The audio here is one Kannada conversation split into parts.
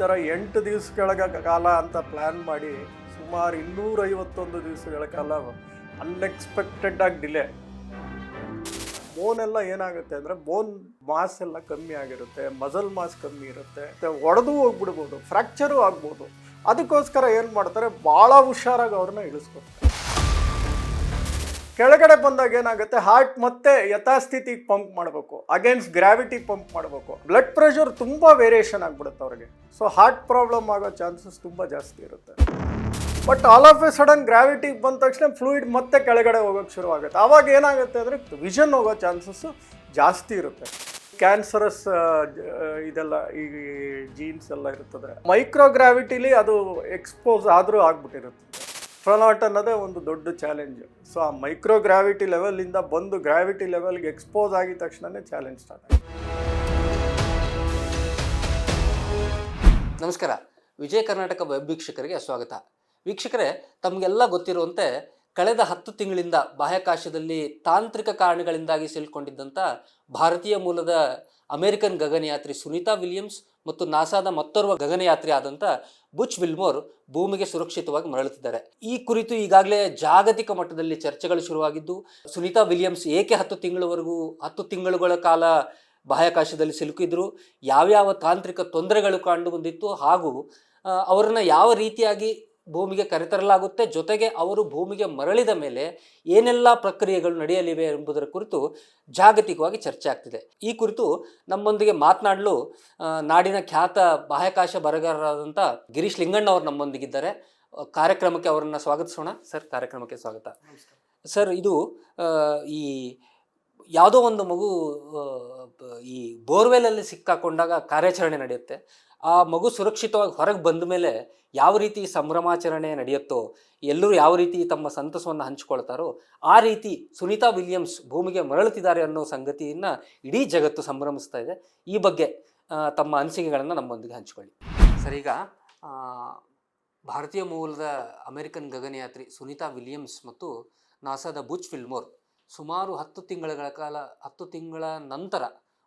ಥರ ಎಂಟು ದಿವಸಗಳ ಕಾಲ ಅಂತ ಪ್ಲ್ಯಾನ್ ಮಾಡಿ ಸುಮಾರು ಇನ್ನೂರೈವತ್ತೊಂದು ದಿವಸಗಳ ಕಾಲ ಅನ್ಎಕ್ಸ್ಪೆಕ್ಟೆಡ್ ಆಗಿ ಡಿಲೇ ಬೋನ್ ಎಲ್ಲ ಏನಾಗುತ್ತೆ ಅಂದರೆ ಬೋನ್ ಮಾಸ್ ಎಲ್ಲ ಕಮ್ಮಿ ಆಗಿರುತ್ತೆ ಮಸಲ್ ಮಾಸ್ ಕಮ್ಮಿ ಇರುತ್ತೆ ಒಡೆದು ಹೋಗ್ಬಿಡ್ಬೋದು ಫ್ರ್ಯಾಕ್ಚರು ಆಗ್ಬೋದು. ಅದಕ್ಕೋಸ್ಕರ ಏನು ಮಾಡ್ತಾರೆ, ಭಾಳ ಹುಷಾರಾಗಿ ಅವ್ರನ್ನ ಇಳಿಸ್ಕೊತಾರೆ ಕೆಳಗಡೆ ಬಂದಾಗ ಏನಾಗುತ್ತೆ? ಹಾರ್ಟ್ ಮತ್ತೆ ಯಥಾಸ್ಥಿತಿಗೆ ಪಂಪ್ ಮಾಡಬೇಕು. ಅಗೇನ್ಸ್ಟ್ ಗ್ರಾವಿಟಿ ಪಂಪ್ ಮಾಡಬೇಕು. ಬ್ಲಡ್ ಪ್ರೆಷರ್ ತುಂಬ ವೇರಿಯೇಷನ್ ಆಗ್ಬಿಡುತ್ತೆ ಅವ್ರಿಗೆ. ಸೊ ಹಾರ್ಟ್ ಪ್ರಾಬ್ಲಮ್ ಆಗೋ ಚಾನ್ಸಸ್ ತುಂಬ ಜಾಸ್ತಿ ಇರುತ್ತೆ. But all of a sudden ಗ್ರಾವಿಟಿಗೆ ಬಂದ ತಕ್ಷಣ ಫ್ಲೂಯಿಡ್ ಮತ್ತೆ ಕೆಳಗಡೆ ಹೋಗೋಕೆ ಶುರು ಆಗುತ್ತೆ. ಆವಾಗ ಏನಾಗುತ್ತೆ ಅಂದರೆ ವಿಷನ್ ಹೋಗೋ ಚಾನ್ಸಸ್ಸು ಜಾಸ್ತಿ ಇರುತ್ತೆ. ಕ್ಯಾನ್ಸರಸ್ ಇದೆಲ್ಲ ಈ ಜೀನ್ಸ್ ಎಲ್ಲ ಇರ್ತದೆ. ಮೈಕ್ರೋ ಗ್ರಾವಿಟಿಲಿ ಅದು ಎಕ್ಸ್ಪೋಸ್ ಆದರೂ ಆಗ್ಬಿಟ್ಟಿರುತ್ತೆ. ಫ್ರನಾಟ್ ಅನ್ನೋದೇ ಒಂದು ದೊಡ್ಡ ಚಾಲೆಂಜ್ ಸೊ ಆ ಮೈಕ್ರೋ ಗ್ರಾವಿಟಿ ಲೆವೆಲಿಂದ ಬಂದು ಗ್ರಾವಿಟಿ ಲೆವೆಲ್ಗೆ ಎಕ್ಸ್ಪೋಸ್ ಆಗಿದ ತಕ್ಷಣನೇ ಚಾಲೆಂಜ್ ಸ್ಟಾರ್ಟ್ ನಮಸ್ಕಾರ. ವಿಜಯ ಕರ್ನಾಟಕ ವೆಬ್ ವೀಕ್ಷಕರಿಗೆ ಸ್ವಾಗತ. ವೀಕ್ಷಕರೇ, ತಮಗೆಲ್ಲ ಗೊತ್ತಿರುವಂತೆ ಕಳೆದ ಹತ್ತು ತಿಂಗಳಿಂದ ಬಾಹ್ಯಾಕಾಶದಲ್ಲಿ ತಾಂತ್ರಿಕ ಕಾರಣಗಳಿಂದಾಗಿ ಸಿಲ್ಕೊಂಡಿದ್ದಂಥ ಭಾರತೀಯ ಮೂಲದ ಅಮೆರಿಕನ್ ಗಗನಯಾತ್ರಿ ಸುನೀತಾ ವಿಲಿಯಮ್ಸ್ ಮತ್ತು ನಾಸಾದ ಮತ್ತೋರ್ವ ಗಗನಯಾತ್ರಿ ಆದಂಥ ಬುಚ್ ವಿಲ್ಮೋರ್ ಭೂಮಿಗೆ ಸುರಕ್ಷಿತವಾಗಿ ಮರಳುತ್ತಿದ್ದಾರೆ. ಈ ಕುರಿತು ಈಗಾಗಲೇ ಜಾಗತಿಕ ಮಟ್ಟದಲ್ಲಿ ಚರ್ಚೆಗಳು ಶುರುವಾಗಿದ್ದು, ಸುನೀತಾ ವಿಲಿಯಮ್ಸ್ ಏಕೆ ಹತ್ತು ತಿಂಗಳವರೆಗೂ, ಹತ್ತು ತಿಂಗಳುಗಳ ಕಾಲ ಬಾಹ್ಯಾಕಾಶದಲ್ಲಿ ಸಿಲುಕಿದ್ರು, ಯಾವ್ಯಾವ ತಾಂತ್ರಿಕ ತೊಂದರೆಗಳು ಕಂಡು ಬಂದಿತ್ತು ಹಾಗೂ ಅವರನ್ನು ಯಾವ ರೀತಿಯಾಗಿ ಭೂಮಿಗೆ ಕರೆತರಲಾಗುತ್ತೆ. ಜೊತೆಗೆ ಅವರು ಭೂಮಿಗೆ ಮರಳಿದ ಮೇಲೆ ಏನೆಲ್ಲ ಪ್ರಕ್ರಿಯೆಗಳು ನಡೆಯಲಿವೆ ಎಂಬುದರ ಕುರಿತು ಜಾಗತಿಕವಾಗಿ ಚರ್ಚೆ ಆಗ್ತಿದೆ. ಈ ಕುರಿತು ನಮ್ಮೊಂದಿಗೆ ಮಾತನಾಡಲು ನಾಡಿನ ಖ್ಯಾತ ಬಾಹ್ಯಾಕಾಶ ಬರಗಾರರಾದಂಥ ಗಿರೀಶ್ ಲಿಂಗಣ್ಣ ಅವರು ನಮ್ಮೊಂದಿಗಿದ್ದಾರೆ. ಕಾರ್ಯಕ್ರಮಕ್ಕೆ ಅವರನ್ನು ಸ್ವಾಗತಿಸೋಣ. ಸರ್ ಕಾರ್ಯಕ್ರಮಕ್ಕೆ ಸ್ವಾಗತ. ಸರ್ ಇದು ಈ ಯಾವುದೋ ಒಂದು ಮಗು ಈ ಬೋರ್ವೆಲಲ್ಲಿ ಸಿಕ್ಕಾಕೊಂಡಾಗ ಕಾರ್ಯಾಚರಣೆ ನಡೆಯುತ್ತೆ. ಆ ಮಗು ಸುರಕ್ಷಿತವಾಗಿ ಹೊರಗೆ ಬಂದ ಮೇಲೆ ಯಾವ ರೀತಿ ಸಂಭ್ರಮಾಚರಣೆ ನಡೆಯುತ್ತೋ, ಎಲ್ಲರೂ ಯಾವ ರೀತಿ ತಮ್ಮ ಸಂತಸವನ್ನು ಹಂಚಿಕೊಳ್ತಾರೋ, ಆ ರೀತಿ ಸುನೀತಾ ವಿಲಿಯಮ್ಸ್ ಭೂಮಿಗೆ ಮರಳುತ್ತಿದ್ದಾರೆ ಅನ್ನೋ ಸಂಗತಿಯನ್ನು ಇಡೀ ಜಗತ್ತು ಸಂಭ್ರಮಿಸ್ತಾ ಇದೆ. ಈ ಬಗ್ಗೆ ತಮ್ಮ ಅನಿಸಿಕೆಗಳನ್ನು ನಮ್ಮೊಂದಿಗೆ ಹಂಚಿಕೊಳ್ಳಿ. ಸರ್, ಈಗ ಭಾರತೀಯ ಮೂಲದ ಅಮೆರಿಕನ್ ಗಗನಯಾತ್ರಿ ಸುನೀತಾ ವಿಲಿಯಮ್ಸ್ ಮತ್ತು ನಾಸಾದ ಬುಚ್ ಫಿಲ್ಮೋರ್ ಸುಮಾರು ಹತ್ತು ತಿಂಗಳ ಕಾಲ, ಹತ್ತು ತಿಂಗಳ ನಂತರ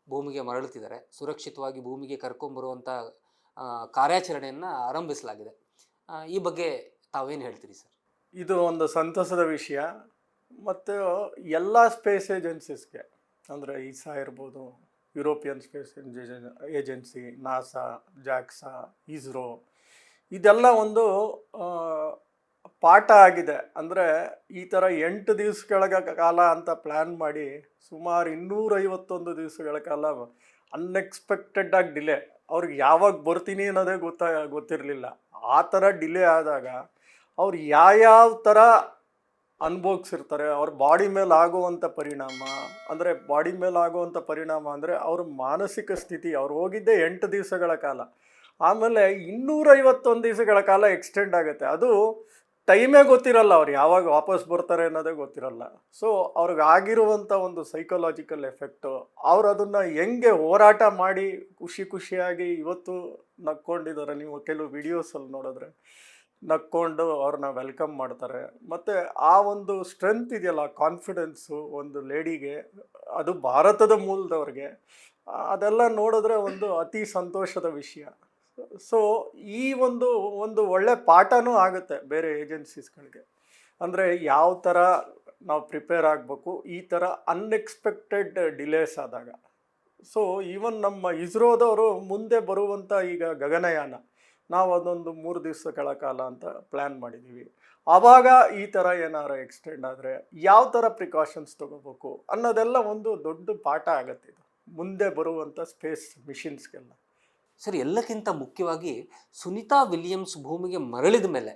ಭೂಮಿಗೆ ಮರಳುತ್ತಿದ್ದಾರೆ. ಸುರಕ್ಷಿತವಾಗಿ ಭೂಮಿಗೆ ಕರ್ಕೊಂಬರುವಂಥ ಕಾರ್ಯಾಚರಣೆಯನ್ನು ಆರಂಭಿಸಲಾಗಿದೆ. ಈ ಬಗ್ಗೆ ತಾವೇನು ಹೇಳ್ತೀರಿ ಸರ್? ಇದು ಒಂದು ಸಂತಸದ ವಿಷಯ. ಮತ್ತು ಎಲ್ಲ ಸ್ಪೇಸ್ ಏಜೆನ್ಸೀಸ್ಗೆ, ಅಂದರೆ ಇಸಾ ಇರ್ಬೋದು, European space agency, NASA, JAXA, ISRO, ಇದೆಲ್ಲ ಒಂದು ಪಾಠ ಆಗಿದೆ. ಅಂದರೆ ಈ ಥರ ಎಂಟು ದಿವಸಗಳ ಕಾಲ ಅಂತ ಪ್ಲ್ಯಾನ್ ಮಾಡಿ ಸುಮಾರು ಇನ್ನೂರೈವತ್ತೊಂದು ದಿವಸಗಳ ಕಾಲ ಅನ್ಎಕ್ಸ್ಪೆಕ್ಟೆಡ್ ಆಗಿ ಡಿಲೇ ಅವ್ರಿಗೆ ಯಾವಾಗ ಬರ್ತೀನಿ ಅನ್ನೋದೇ ಗೊತ್ತಾ, ಗೊತ್ತಿರಲಿಲ್ಲ. ಆ ಥರ ಡಿಲೇ ಆದಾಗ ಅವ್ರು ಯಾವ್ಯಾವ ಥರ ಅನುಭವಿಸಿರ್ತಾರೆ, ಅವ್ರ ಬಾಡಿ ಮೇಲೆ ಆಗುವಂಥ ಪರಿಣಾಮ, ಅಂದರೆ ಬಾಡಿ ಮೇಲೆ ಆಗುವಂಥ ಪರಿಣಾಮ ಅಂದರೆ ಅವ್ರ ಮಾನಸಿಕ ಸ್ಥಿತಿ, ಅವ್ರು ಹೋಗಿದ್ದೇ ಎಂಟು ದಿವಸಗಳ ಕಾಲ. ಆಮೇಲೆ ಇನ್ನೂರೈವತ್ತೊಂದು ದಿವಸಗಳ ಕಾಲ ಎಕ್ಸ್ಟೆಂಡ್ ಆಗುತ್ತೆ. ಅದು ಟೈಮೇ ಗೊತ್ತಿರಲ್ಲ ಅವ್ರು ಯಾವಾಗ ವಾಪಸ್ ಬರ್ತಾರೆ ಅನ್ನೋದೇ ಗೊತ್ತಿರಲ್ಲ. ಸೊ ಅವ್ರಿಗೆ ಆಗಿರುವಂಥ ಒಂದು ಸೈಕಲಾಜಿಕಲ್ ಎಫೆಕ್ಟು ಅವ್ರು ಅದನ್ನು ಹೆಂಗೆ ಹೋರಾಟ ಮಾಡಿ ಖುಷಿ ಖುಷಿಯಾಗಿ ಇವತ್ತು ನಕ್ಕೊಂಡಿದ್ದಾರೆ. ನೀವು ಕೆಲವು ವಿಡಿಯೋಸಲ್ಲಿ ನೋಡಿದ್ರೆ ನಕ್ಕೊಂಡು ಅವ್ರನ್ನ ವೆಲ್ಕಮ್ ಮಾಡ್ತಾರೆ. ಮತ್ತು ಆ ಒಂದು ಸ್ಟ್ರೆಂತ್ ಇದೆಯಲ್ಲ ಕಾನ್ಫಿಡೆನ್ಸು ಒಂದು ಲೇಡಿಗೆ ಅದು ಭಾರತದ ಮೂಲದವ್ರಿಗೆ, ಅದೆಲ್ಲ ನೋಡಿದ್ರೆ ಒಂದು ಅತಿ ಸಂತೋಷದ ವಿಷಯ. ಸೊ ಈ ಒಂದು ಒಂದು ಒಳ್ಳೆ ಪಾಠನೂ ಆಗುತ್ತೆ ಬೇರೆ ಏಜೆನ್ಸೀಸ್ಗಳಿಗೆ. ಅಂದರೆ ಯಾವ ಥರ ನಾವು ಪ್ರಿಪೇರ್ ಆಗಬೇಕು, ಈ ಥರ ಅನ್ಎಕ್ಸ್ಪೆಕ್ಟೆಡ್ ಡಿಲೇಸ್ ಆದಾಗ. ಸೊ ಈವನ್ ನಮ್ಮ ಇಸ್ರೋದವರು ಮುಂದೆ ಬರುವಂಥ ಈಗ ಗಗನಯಾನ, ನಾವು ಅದೊಂದು ಮೂರು ದಿವಸಗಳ ಕಾಲ ಅಂತ ಪ್ಲ್ಯಾನ್ ಮಾಡಿದ್ದೀವಿ. ಆವಾಗ ಈ ಥರ ಏನಾರು ಎಕ್ಸ್ಟೆಂಡ್ ಆದರೆ ಯಾವ ಥರ ಪ್ರಿಕಾಷನ್ಸ್ ತೊಗೋಬೇಕು ಅನ್ನೋದೆಲ್ಲ ಒಂದು ದೊಡ್ಡ ಪಾಠ ಆಗುತ್ತೆ ಇದು. ಮುಂದೆ ಬರುವಂಥ ಸ್ಪೇಸ್ ಮಿಷಿನ್ಸ್ಗೆಲ್ಲ ಸರ್, ಎಲ್ಲಕ್ಕಿಂತ ಮುಖ್ಯವಾಗಿ ಸುನೀತಾ ವಿಲಿಯಮ್ಸ್ ಭೂಮಿಗೆ ಮರಳಿದ ಮೇಲೆ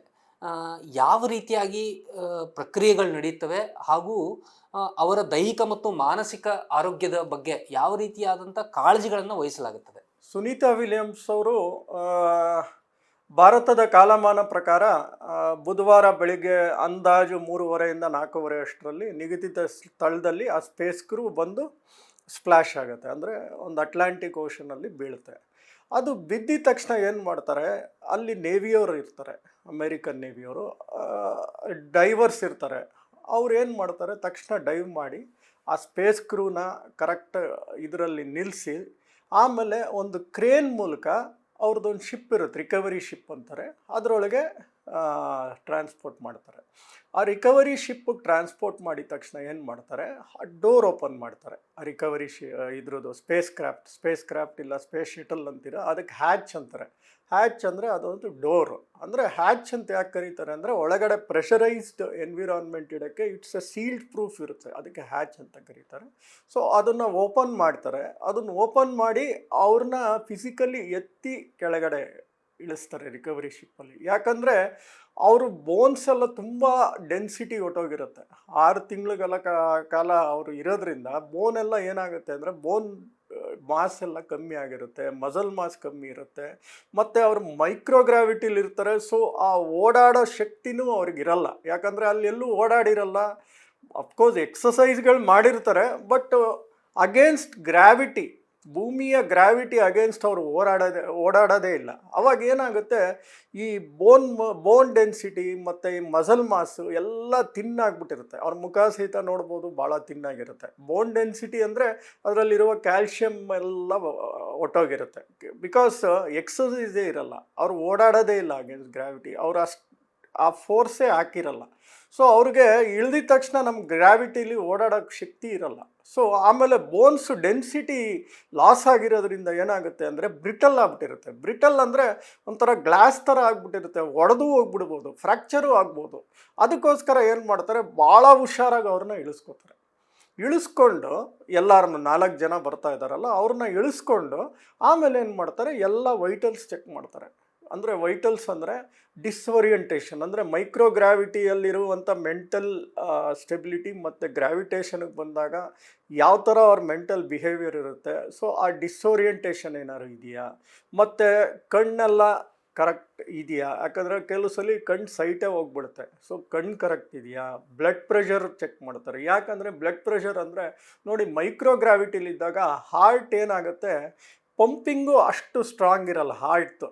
ಯಾವ ರೀತಿಯಾಗಿ ಪ್ರಕ್ರಿಯೆಗಳು ನಡೆಯುತ್ತವೆ ಹಾಗೂ ಅವರ ದೈಹಿಕ ಮತ್ತು ಮಾನಸಿಕ ಆರೋಗ್ಯದ ಬಗ್ಗೆ ಯಾವ ರೀತಿಯಾದಂಥ ಕಾಳಜಿಗಳನ್ನು ವಹಿಸಲಾಗುತ್ತದೆ? ಸುನೀತಾ ವಿಲಿಯಮ್ಸ್ ಅವರು ಭಾರತದ ಕಾಲಮಾನ ಪ್ರಕಾರ ಬುಧವಾರ ಬೆಳಿಗ್ಗೆ ಅಂದಾಜು ಮೂರುವರೆಯಿಂದ ನಾಲ್ಕೂವರೆ ಅಷ್ಟರಲ್ಲಿ ನಿಗದಿತ ಸ್ಥಳದಲ್ಲಿ ಆ ಸ್ಪೇಸ್ ಕ್ರೂ ಬಂದು ಸ್ಪ್ಲಾಶ್ ಆಗುತ್ತೆ. ಅಂದರೆ ಒಂದು ಅಟ್ಲಾಂಟಿಕ್ ಓಷನಲ್ಲಿ ಬೀಳುತ್ತೆ. ಅದು ಬಿದ್ದಿದ ತಕ್ಷಣ ಏನು ಮಾಡ್ತಾರೆ? ಅಲ್ಲಿ ನೇವಿಯವರು ಇರ್ತಾರೆ ಅಮೇರಿಕನ್ ನೇವಿಯವರು ಡೈವರ್ಸ್ ಇರ್ತಾರೆ. ಅವ್ರು ಏನು ಮಾಡ್ತಾರೆ? ತಕ್ಷಣ ಡೈವ್ ಮಾಡಿ ಆ ಸ್ಪೇಸ್ ಕ್ರೂನ ಕರೆಕ್ಟ್ ಇದರಲ್ಲಿ ನಿಲ್ಲಿಸಿ ಆಮೇಲೆ ಒಂದು ಕ್ರೇನ್ ಮೂಲಕ ಅವ್ರದ್ದೊಂದು ಶಿಪ್ ಇರುತ್ತೆ ರಿಕವರಿ ಶಿಪ್ ಅಂತಾರೆ. ಅದರೊಳಗೆ ಟ್ರಾನ್ಸ್ಪೋರ್ಟ್ ಮಾಡ್ತಾರೆ. ಆ ರಿಕವರಿ ಶಿಪ್ಪಿಗೆ ಟ್ರಾನ್ಸ್ಪೋರ್ಟ್ ಮಾಡಿದ ತಕ್ಷಣ ಏನು ಮಾಡ್ತಾರೆ? ಡೋರ್ ಓಪನ್ ಮಾಡ್ತಾರೆ. ಆ ರಿಕವರಿ ಶಿ ಇದ್ರದ್ದು ಸ್ಪೇಸ್ ಕ್ರಾಫ್ಟ್ ಸ್ಪೇಸ್ ಕ್ರಾಫ್ಟ್ ಇಲ್ಲ ಸ್ಪೇಸ್ ಶಟಲ್ ಅಂತೀರ, ಅದಕ್ಕೆ ಹ್ಯಾಚ್ ಅಂತಾರೆ. ಹ್ಯಾಚ್ ಅಂದರೆ ಅದೊಂದು ಡೋರ್ ಅಂದರೆ ಹ್ಯಾಚ್ ಅಂತ ಯಾಕೆ ಕರೀತಾರೆ ಅಂದರೆ ಒಳಗಡೆ ಪ್ರೆಷರೈಸ್ಡ್ ಎನ್ವಿರಾನ್ಮೆಂಟ್ ಇಡೋಕ್ಕೆ ಇಟ್ಸ್ ಎ ಸೀಲ್ಡ್ ಪ್ರೂಫ್ ಇರುತ್ತೆ. ಅದಕ್ಕೆ ಹ್ಯಾಚ್ ಅಂತ ಕರೀತಾರೆ. ಸೊ ಅದನ್ನು ಓಪನ್ ಮಾಡ್ತಾರೆ. ಅದನ್ನು ಓಪನ್ ಮಾಡಿ ಅವ್ರನ್ನ ಫಿಸಿಕಲಿ ಎತ್ತಿ ಕೆಳಗಡೆ ಇಳಿಸ್ತಾರೆ ರಿಕವರಿ ಶಿಪ್ಪಲ್ಲಿ ಯಾಕಂದರೆ ಅವರು ಬೋನ್ಸ್ ಎಲ್ಲ ತುಂಬ ಡೆನ್ಸಿಟಿ ಹೊಟ್ಟೋಗಿರುತ್ತೆ ಆರು ತಿಂಗಳಿಗೆಲ್ಲ ಕಾಲ ಅವರು ಇರೋದ್ರಿಂದ ಬೋನ್ ಎಲ್ಲ ಏನಾಗುತ್ತೆ ಅಂದರೆ ಬೋನ್ ಮಾಸ್ ಎಲ್ಲ ಕಮ್ಮಿ ಆಗಿರುತ್ತೆ ಮಸಲ್ ಮಾಸ್ ಕಮ್ಮಿ ಇರುತ್ತೆ, ಮತ್ತು ಅವರು ಮೈಕ್ರೋಗ್ರಾವಿಟಿಲಿ ಇರ್ತಾರೆ ಸೊ ಆ ಓಡಾಡೋ ಶಕ್ತಿನೂ ಅವ್ರಿಗಿರಲ್ಲ ಯಾಕಂದರೆ ಅಲ್ಲೆಲ್ಲೂ ಓಡಾಡಿರಲ್ಲ. ಅಫ್ಕೋರ್ಸ್ ಎಕ್ಸಸೈಸ್ಗಳು ಮಾಡಿರ್ತಾರೆ ಬಟ್ ಅಗೇನ್ಸ್ಟ್ ಗ್ರಾವಿಟಿ ಭೂಮಿಯ ಗ್ರಾವಿಟಿ ಅಗೇನ್ಸ್ಟ್ ಅವರು ಓಡಾಡೋದೇ ಓಡಾಡೋದೇ ಇಲ್ಲ. ಅವಾಗ ಏನಾಗುತ್ತೆ? ಈ ಬೋನ್ ಬೋನ್ ಡೆನ್ಸಿಟಿ ಮತ್ತು ಈ ಮಸಲ್ ಮಾಸು ಎಲ್ಲ ತಿನ್ನಾಗ್ಬಿಟ್ಟಿರುತ್ತೆ ಅವ್ರ ಮುಖ ಸಹಿತ ನೋಡ್ಬೋದು, ಭಾಳ ತಿನ್ನಾಗಿರುತ್ತೆ ಬೋನ್ ಡೆನ್ಸಿಟಿ ಅಂದರೆ ಅದರಲ್ಲಿರುವ ಕ್ಯಾಲ್ಶಿಯಂ ಎಲ್ಲ ಒಟ್ಟೋಗಿರುತ್ತೆ. ಬಿಕಾಸ್ ಎಕ್ಸಸೈಸೇ ಇರಲ್ಲ. ಅವ್ರು ಓಡಾಡೋದೇ ಇಲ್ಲ ಅಗೇನ್ಸ್ಟ್ ಗ್ರಾವಿಟಿ ಅವ್ರು ಅಷ್ಟು ಆ ಫೋರ್ಸೇ ಹಾಕಿರಲ್ಲ. ಸೊ ಅವ್ರಿಗೆ ಇಳ್ದಿದ ತಕ್ಷಣ ನಮ್ಮ ಗ್ರಾವಿಟಿಲಿ ಓಡಾಡೋಕ್ಕೆ ಶಕ್ತಿ ಇರಲ್ಲ. ಸೊ ಆಮೇಲೆ ಬೋನ್ಸ್ ಡೆನ್ಸಿಟಿ ಲಾಸ್ ಆಗಿರೋದ್ರಿಂದ ಏನಾಗುತ್ತೆ ಅಂದರೆ ಬ್ರಿಟಲ್ ಆಗ್ಬಿಟ್ಟಿರುತ್ತೆ. ಬ್ರಿಟಲ್ ಅಂದರೆ ಒಂಥರ ಗ್ಲಾಸ್ ಥರ ಆಗ್ಬಿಟ್ಟಿರುತ್ತೆ. ಒಡೆದು ಹೋಗ್ಬಿಡ್ಬೋದು ಫ್ರ್ಯಾಕ್ಚರು ಆಗ್ಬೋದು. ಅದಕ್ಕೋಸ್ಕರ ಏನು ಮಾಡ್ತಾರೆ, ಭಾಳ ಹುಷಾರಾಗಿ ಅವ್ರನ್ನ ಇಳಿಸ್ಕೋತಾರೆ. ಇಳಿಸ್ಕೊಂಡು ಎಲ್ಲರನ್ನು ನಾಲ್ಕು ಜನ ಬರ್ತಾ ಇದ್ದಾರಲ್ಲ ಅವ್ರನ್ನ ಇಳಿಸ್ಕೊಂಡು ಆಮೇಲೆ ಏನು ಮಾಡ್ತಾರೆ, ಎಲ್ಲ ವೈಟಲ್ಸ್ ಚೆಕ್ ಮಾಡ್ತಾರೆ. ಅಂದರೆ ವೈಟಲ್ಸ್ ಅಂದರೆ ಡಿಸ್ಓರಿಯಂಟೇಷನ್ ಅಂದರೆ ಮೈಕ್ರೋಗ್ರಾವಿಟಿಯಲ್ಲಿರುವಂಥ ಮೆಂಟಲ್ ಸ್ಟೆಬಿಲಿಟಿ ಮತ್ತು ಗ್ರಾವಿಟೇಷನ್ಗೆ ಬಂದಾಗ ಯಾವ ಥರ ಅವ್ರ ಮೆಂಟಲ್ ಬಿಹೇವಿಯರ್ ಇರುತ್ತೆ. ಸೊ ಆ ಡಿಸ್ಒರಿಯಂಟೇಷನ್ ಏನಾದ್ರು ಇದೆಯಾ? ಮತ್ತು ಕಣ್ಣೆಲ್ಲ ಕರೆಕ್ಟ್ ಇದೆಯಾ? ಯಾಕಂದರೆ ಕೆಲವು ಸಲ ಕಣ್ಣು ಸೈಟೇ ಹೋಗ್ಬಿಡುತ್ತೆ. ಸೊ ಕಣ್ಣು ಕರೆಕ್ಟ್ ಇದೆಯಾ? ಬ್ಲಡ್ ಪ್ರೆಷರ್ ಚೆಕ್ ಮಾಡ್ತಾರೆ. ಯಾಕಂದರೆ ಬ್ಲಡ್ ಪ್ರೆಷರ್ ಅಂದರೆ ನೋಡಿ ಮೈಕ್ರೋಗ್ರಾವಿಟಿಲಿದ್ದಾಗ ಹಾರ್ಟ್ ಏನಾಗುತ್ತೆ? ಪಂಪಿಂಗು ಅಷ್ಟು ಸ್ಟ್ರಾಂಗ್ ಇರಲ್ಲ ಹಾರ್ಟ್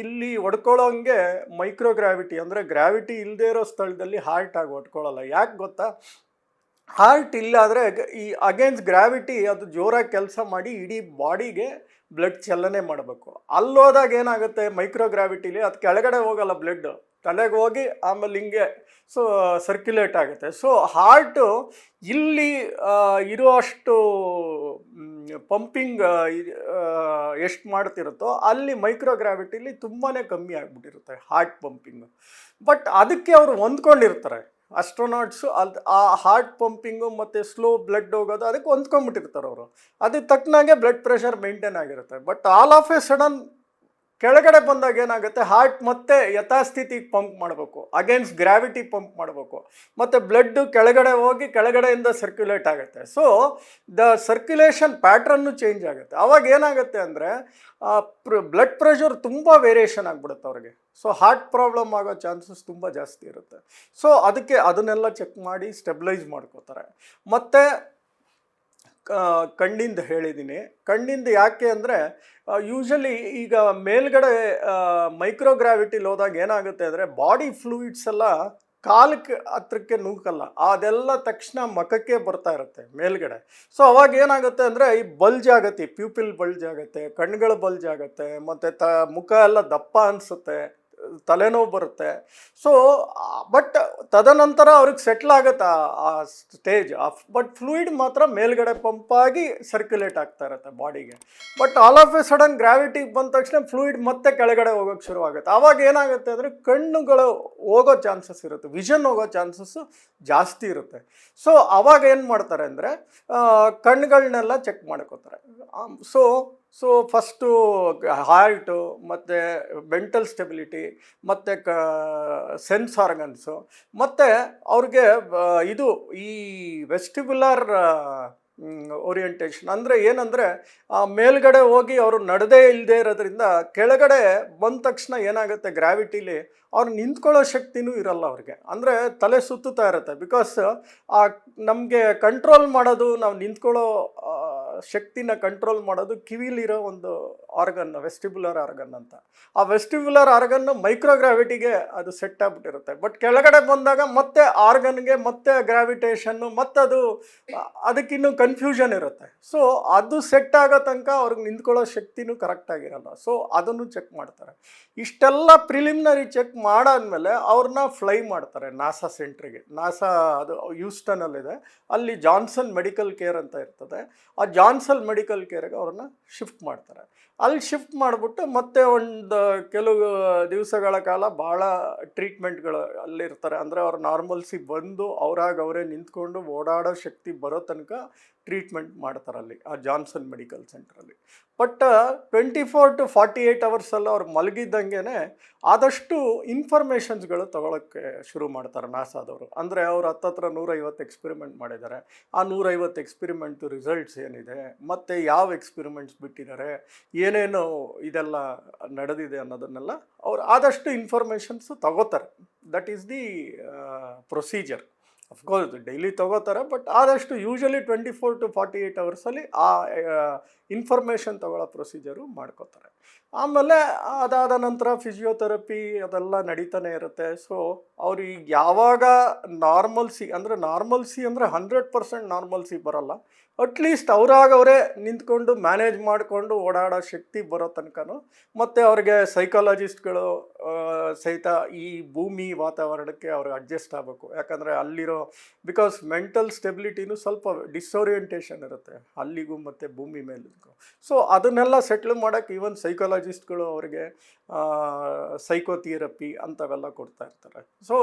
ಇಲ್ಲಿ ಹೊಡ್ಕೊಳ್ಳೋಂಗೆ ಮೈಕ್ರೋಗ್ರಾವಿಟಿ ಅಂದರೆ ಗ್ರಾವಿಟಿ ಇಲ್ಲದೇ ಇರೋ ಸ್ಥಳದಲ್ಲಿ ಹಾರ್ಟ್ ಆಗಿ ಹೊಡ್ಕೊಳ್ಳಲ್ಲ. ಯಾಕೆ ಗೊತ್ತಾ? ಹಾರ್ಟ್ ಇಲ್ಲಾದರೆ ಈ ಅಗೇನ್ಸ್ಟ್ ಗ್ರಾವಿಟಿ ಅದು ಜೋರಾಗಿ ಕೆಲಸ ಮಾಡಿ ಇಡೀ ಬಾಡಿಗೆ ಬ್ಲಡ್ ಚಲನೆ ಮಾಡಬೇಕು. ಅಲ್ಲೋದಾಗ ಏನಾಗುತ್ತೆ ಮೈಕ್ರೋಗ್ರಾವಿಟಿಲಿ ಅದು ಕೆಳಗಡೆ ಹೋಗಲ್ಲ ಬ್ಲಡ್ ತಲೆಗೆ ಹೋಗಿ ಆಮೇಲೆ ಹಿಂಗೆ ಸೊ ಸರ್ಕ್ಯುಲೇಟ್ ಆಗುತ್ತೆ. ಸೊ ಹಾರ್ಟು ಇಲ್ಲಿ ಇರುವಷ್ಟು ಪಂಪಿಂಗ್ ಎಷ್ಟು ಮಾಡ್ತಿರುತ್ತೋ ಅಲ್ಲಿ ಮೈಕ್ರೋಗ್ರಾವಿಟಿಲಿ ತುಂಬಾ ಕಮ್ಮಿ ಆಗಿಬಿಟ್ಟಿರುತ್ತೆ ಹಾರ್ಟ್ ಪಂಪಿಂಗು. ಬಟ್ ಅದಕ್ಕೆ ಅವರು ಹೊಂದ್ಕೊಂಡಿರ್ತಾರೆ. ಅಸ್ಟ್ರೋನಾಟ್ಸು ಅದು, ಆ ಹಾರ್ಟ್ ಪಂಪಿಂಗು ಮತ್ತು ಸ್ಲೋ ಬ್ಲಡ್ ಹೋಗೋದು ಅದಕ್ಕೆ ಹೊಂದ್ಕೊಂಡ್ಬಿಟ್ಟಿರ್ತಾರೆ ಅವರು. ಅದಕ್ಕೆ ತಕ್ಕನಾಗೆ ಬ್ಲಡ್ ಪ್ರೆಷರ್ ಮೇಂಟೈನ್ ಆಗಿರುತ್ತೆ. But all of a sudden ಕೆಳಗಡೆ ಬಂದಾಗ ಏನಾಗುತ್ತೆ? ಹಾರ್ಟ್ ಮತ್ತೆ ಯಥಾಸ್ಥಿತಿಗೆ ಪಂಪ್ ಮಾಡಬೇಕು. ಅಗೇನ್ಸ್ಟ್ ಗ್ರಾವಿಟಿ ಪಂಪ್ ಮಾಡಬೇಕು. ಮತ್ತು ಬ್ಲಡ್ಡು ಕೆಳಗಡೆ ಹೋಗಿ ಕೆಳಗಡೆಯಿಂದ ಸರ್ಕ್ಯುಲೇಟ್ ಆಗುತ್ತೆ. So the circulation pattern change ಆಗುತ್ತೆ. ಅವಾಗ ಏನಾಗುತ್ತೆ ಅಂದರೆ ಬ್ಲಡ್ ಪ್ರೆಷರ್ ತುಂಬ ವೇರಿಯೇಷನ್ ಆಗಿಬಿಡುತ್ತೆ ಅವ್ರಿಗೆ. ಸೊ ಹಾರ್ಟ್ ಪ್ರಾಬ್ಲಮ್ ಆಗೋ ಚಾನ್ಸಸ್ ತುಂಬ ಜಾಸ್ತಿ ಇರುತ್ತೆ. ಸೊ ಅದಕ್ಕೆ ಅದನ್ನೆಲ್ಲ ಚೆಕ್ ಮಾಡಿ ಸ್ಟೆಬಿಲೈಸ್ ಮಾಡ್ಕೋತಾರೆ. ಮತ್ತು ಕಣ್ಣಿಂದ ಹೇಳಿದ್ದೀನಿ. ಕಣ್ಣಿಂದ ಯಾಕೆ ಅಂದರೆ ಯೂಶಲಿ ಈಗ ಮೇಲ್ಗಡೆ ಮೈಕ್ರೋಗ್ರಾವಿಟಿಲಿ ಹೋದಾಗ ಏನಾಗುತ್ತೆ ಅಂದರೆ ಬಾಡಿ ಫ್ಲೂಯಿಡ್ಸ್ ಎಲ್ಲ ಕಾಲಕ್ಕೆ, ಹತ್ರಕ್ಕೆ ನೂಕಲ್ಲ ಅದೆಲ್ಲ ತಕ್ಷಣ ಮಖಕ್ಕೆ ಬರ್ತಾ ಇರುತ್ತೆ ಮೇಲ್ಗಡೆ. ಸೊ ಅವಾಗ ಏನಾಗುತ್ತೆ ಅಂದರೆ, ಈ ಬಲ್ಜ್ ಆಗುತ್ತೆ ಪ್ಯೂಪಿಲ್ ಬಲ್ಜ್ ಆಗುತ್ತೆ, ಕಣ್ಗಳ ಬಲ್ಜ್ ಆಗುತ್ತೆ, ಮತ್ತು ತ, ಮುಖ ಎಲ್ಲ ದಪ್ಪ ಅನಿಸುತ್ತೆ. ತಲೆನೋವು ಬರುತ್ತೆ. ಸೊ ಬಟ್ ತದನಂತರ ಅವ್ರಿಗೆ ಸೆಟ್ಲ್ ಆಗುತ್ತೆ ಆ- ಸ್ಟೇಜ್ ಬಟ್ ಫ್ಲೂಯಿಡ್ ಮಾತ್ರ ಮೇಲ್ಗಡೆ ಪಂಪಾಗಿ ಸರ್ಕ್ಯುಲೇಟ್ ಆಗ್ತಾ ಇರುತ್ತೆ ಬಾಡಿಗೆ but all of a sudden ಗ್ರಾವಿಟಿಗೆ ಬಂದ ತಕ್ಷಣ ಫ್ಲೂಯಿಡ್ ಮತ್ತೆ ಕೆಳಗಡೆ ಹೋಗೋಕ್ಕೆ ಶುರು ಆಗುತ್ತೆ. ಆವಾಗ ಏನಾಗುತ್ತೆ ಅಂದರೆ ಕಣ್ಣುಗಳು ಹೋಗೋ ಚಾನ್ಸಸ್ ಇರುತ್ತೆ. ವಿಷನ್ ಹೋಗೋ ಚಾನ್ಸಸ್ಸು ಜಾಸ್ತಿ ಇರುತ್ತೆ. ಸೊ ಆವಾಗ ಏನು ಮಾಡ್ತಾರೆ ಅಂದರೆ ಕಣ್ಣುಗಳನ್ನೆಲ್ಲ ಚೆಕ್ ಮಾಡ್ಕೋತಾರೆ. ಸೊ ಸೊ ಫಸ್ಟು ಹಾರ್ಟು ಮತ್ತು ಮೆಂಟಲ್ ಸ್ಟೆಬಿಲಿಟಿ ಮತ್ತು ಕ ಸೆನ್ಸ್ ಆರ್ಗನ್ಸು ಮತ್ತು ಅವ್ರಿಗೆ ಆ, ಇದು ಈ ವೆಸ್ಟಿಬ್ಯುಲರ್ ಓರಿಯೆಂಟೇಷನ್ ಅಂದರೆ ಏನಂದರೆ ಮೇಲ್ಗಡೆ ಹೋಗಿ ಅವರು ನಡೆದೇ ಇಲ್ಲದೆ ಇರೋದ್ರಿಂದ ಕೆಳಗಡೆ ಬಂದ ತಕ್ಷಣ ಏನಾಗುತ್ತೆ ಗ್ರಾವಿಟಿಲಿ ಅವ್ರು ನಿಂತ್ಕೊಳ್ಳೋ ಶಕ್ತಿನೂ ಇರಲ್ಲ ಅವ್ರಿಗೆ. ಅಂದರೆ ತಲೆ ಸುತ್ತುತ್ತಾ ಇರುತ್ತೆ. ಬಿಕಾಸ್ ನಮಗೆ ಕಂಟ್ರೋಲ್ ಮಾಡೋದು ನಾವು ನಿಂತ್ಕೊಳ್ಳೋ ಶಕ್ತಿನ ಕಂಟ್ರೋಲ್ ಮಾಡೋದು ಕಿವಿಲಿರೋ ಒಂದು ಆರ್ಗನ್ ವೆಸ್ಟಿಬ್ಯುಲರ್ ಆರ್ಗನ್ ಅಂತ. ಆ ವೆಸ್ಟಿಬ್ಯುಲರ್ ಆರ್ಗನ್ ಮೈಕ್ರೋಗ್ರಾವಿಟಿಗೆ ಅದು ಸೆಟ್ ಆಗ್ಬಿಟ್ಟಿರುತ್ತೆ. ಬಟ್ ಕೆಳಗಡೆ ಬಂದಾಗ ಮತ್ತೆ ಆರ್ಗನ್ಗೆ ಮತ್ತೆ ಗ್ರಾವಿಟೇಷನ್ನು ಮತ್ತೆ ಅದು, ಅದಕ್ಕಿನ್ನೂ ಕನ್ಫ್ಯೂಷನ್ ಇರುತ್ತೆ. ಸೊ ಅದು ಸೆಟ್ ಆಗೋ ತನಕ ಅವ್ರಿಗೆ ನಿಂತ್ಕೊಳ್ಳೋ ಶಕ್ತಿನೂ ಕರೆಕ್ಟ್ ಆಗಿರಲ್ಲ. ಸೊ ಅದನ್ನು ಚೆಕ್ ಮಾಡ್ತಾರೆ. ಇಷ್ಟೆಲ್ಲ ಪ್ರಿಲಿಮಿನರಿ ಚೆಕ್ ಮಾಡಾದ್ಮೇಲೆ ಅವ್ರನ್ನ ಫ್ಲೈ ಮಾಡ್ತಾರೆ ನಾಸಾ ಸೆಂಟ್ರಿಗೆ ನಾಸಾ ಅದು ಯೂಸ್ಟನಲ್ಲಿದೆ ಅಲ್ಲಿ ಜಾನ್ಸನ್ ಮೆಡಿಕಲ್ ಕೇರ್ ಅಂತ ಇರ್ತದೆ. ಆ ಜಾನ್ಸನ್ ಮೆಡಿಕಲ್ ಕೇರ್ಗೆ ಅವ್ರನ್ನ ಶಿಫ್ಟ್ ಮಾಡ್ತಾರೆ. ಅಲ್ಲಿ ಶಿಫ್ಟ್ ಮಾಡಿಬಿಟ್ಟು ಮತ್ತೆ ಒಂದು ಕೆಲವು ದಿವಸಗಳ ಕಾಲ ಭಾಳ ಟ್ರೀಟ್ಮೆಂಟ್ಗಳು ಅಲ್ಲಿರ್ತಾರೆ. ಅಂದರೆ ಅವ್ರು ನಾರ್ಮಲ್ಸಿ ಬಂದು ಅವ್ರಾಗ ಅವರೇ ನಿಂತ್ಕೊಂಡು ಓಡಾಡೋ ಶಕ್ತಿ ಬರೋ ತನಕ ಟ್ರೀಟ್ಮೆಂಟ್ ಮಾಡ್ತಾರೆ ಅಲ್ಲಿ ಆ ಜಾನ್ಸನ್ ಮೆಡಿಕಲ್ ಸೆಂಟ್ರಲ್ಲಿ. But twenty four to forty eight ಅವರ್ಸಲ್ಲಿ ಅವ್ರು ಮಲಗಿದ್ದಂಗೆ ಆದಷ್ಟು ಇನ್ಫಾರ್ಮೇಷನ್ಸ್ಗಳು ತೊಗೊಳಕ್ಕೆ ಶುರು ಮಾಡ್ತಾರೆ ನಾಸಾದವರು. ಅಂದರೆ ಅವ್ರು ಹತ್ತತ್ರ ನೂರೈವತ್ತು ಎಕ್ಸ್ಪಿರಿಮೆಂಟ್ ಮಾಡಿದ್ದಾರೆ. ಆ ನೂರೈವತ್ತು ಎಕ್ಸ್ಪಿರಿಮೆಂಟು ರಿಸಲ್ಟ್ಸ್ ಏನಿದೆ, ಮತ್ತು ಯಾವ ಎಕ್ಸ್ಪಿರಿಮೆಂಟ್ಸ್ ಬಿಟ್ಟಿದ್ದಾರೆ, ಏನೇನು ಇದೆಲ್ಲ ನಡೆದಿದೆ ಅನ್ನೋದನ್ನೆಲ್ಲ ಅವ್ರು ಆದಷ್ಟು ಇನ್ಫಾರ್ಮೇಷನ್ಸು ತಗೋತಾರೆ. That is the procedure of course daily ತಗೋತಾರೆ ಬಟ್ ಆದಷ್ಟು usually twenty four to forty eight ಅವರ್ಸಲ್ಲಿ ಆ ಇನ್ಫಾರ್ಮೇಷನ್ ತೊಗೊಳ್ಳೋ ಪ್ರೊಸೀಜರು ಮಾಡ್ಕೋತಾರೆ. ಆಮೇಲೆ ಅದಾದ ನಂತರ ಫಿಸಿಯೋಥೆರಪಿ ಅದೆಲ್ಲ ನಡೀತಾನೆ ಇರುತ್ತೆ. ಸೊ ಅವ್ರಿಗೆ ಯಾವಾಗ ನಾರ್ಮಲ್ಸಿ ಅಂದರೆ ನಾರ್ಮಲ್ಸಿ ಅಂದರೆ ಹಂಡ್ರೆಡ್ ಪರ್ಸೆಂಟ್ ನಾರ್ಮಲ್ಸಿ ಬರಲ್ಲ. ಅಟ್ಲೀಸ್ಟ್ ಅವರಾಗವರೇ ನಿಂತ್ಕೊಂಡು ಮ್ಯಾನೇಜ್ ಮಾಡಿಕೊಂಡು ಓಡಾಡೋ ಶಕ್ತಿ ಬರೋ ತನಕನೂ, ಮತ್ತು ಅವ್ರಿಗೆ ಸೈಕಾಲಜಿಸ್ಟ್ಗಳು ಸಹಿತ ಈ ಭೂಮಿ ವಾತಾವರಣಕ್ಕೆ ಅವ್ರಿಗೆ ಅಡ್ಜಸ್ಟ್ ಆಗಬೇಕು. ಯಾಕಂದರೆ ಅಲ್ಲಿರೋ ಬಿಕಾಸ್ ಮೆಂಟಲ್ ಸ್ಟೆಬಿಲಿಟಿನೂ ಸ್ವಲ್ಪ ಡಿಸ್ಓರಿಯೆಂಟೇಷನ್ ಇರುತ್ತೆ ಅಲ್ಲಿಗೂ ಮತ್ತು ಭೂಮಿ ಮೇಲಿಗೂ. ಸೊ ಅದನ್ನೆಲ್ಲ ಸೆಟ್ಲ್ ಮಾಡೋಕ್ಕೆ ಈವನ್ ಸೈಕಾಲಜಿಸ್ಟ್ಗಳು ಅವರಿಗೆ ಸೈಕೋಥಿಯರಪಿ ಅಂಥವೆಲ್ಲ ಕೊಡ್ತಾ ಇರ್ತಾರೆ. ಸೊ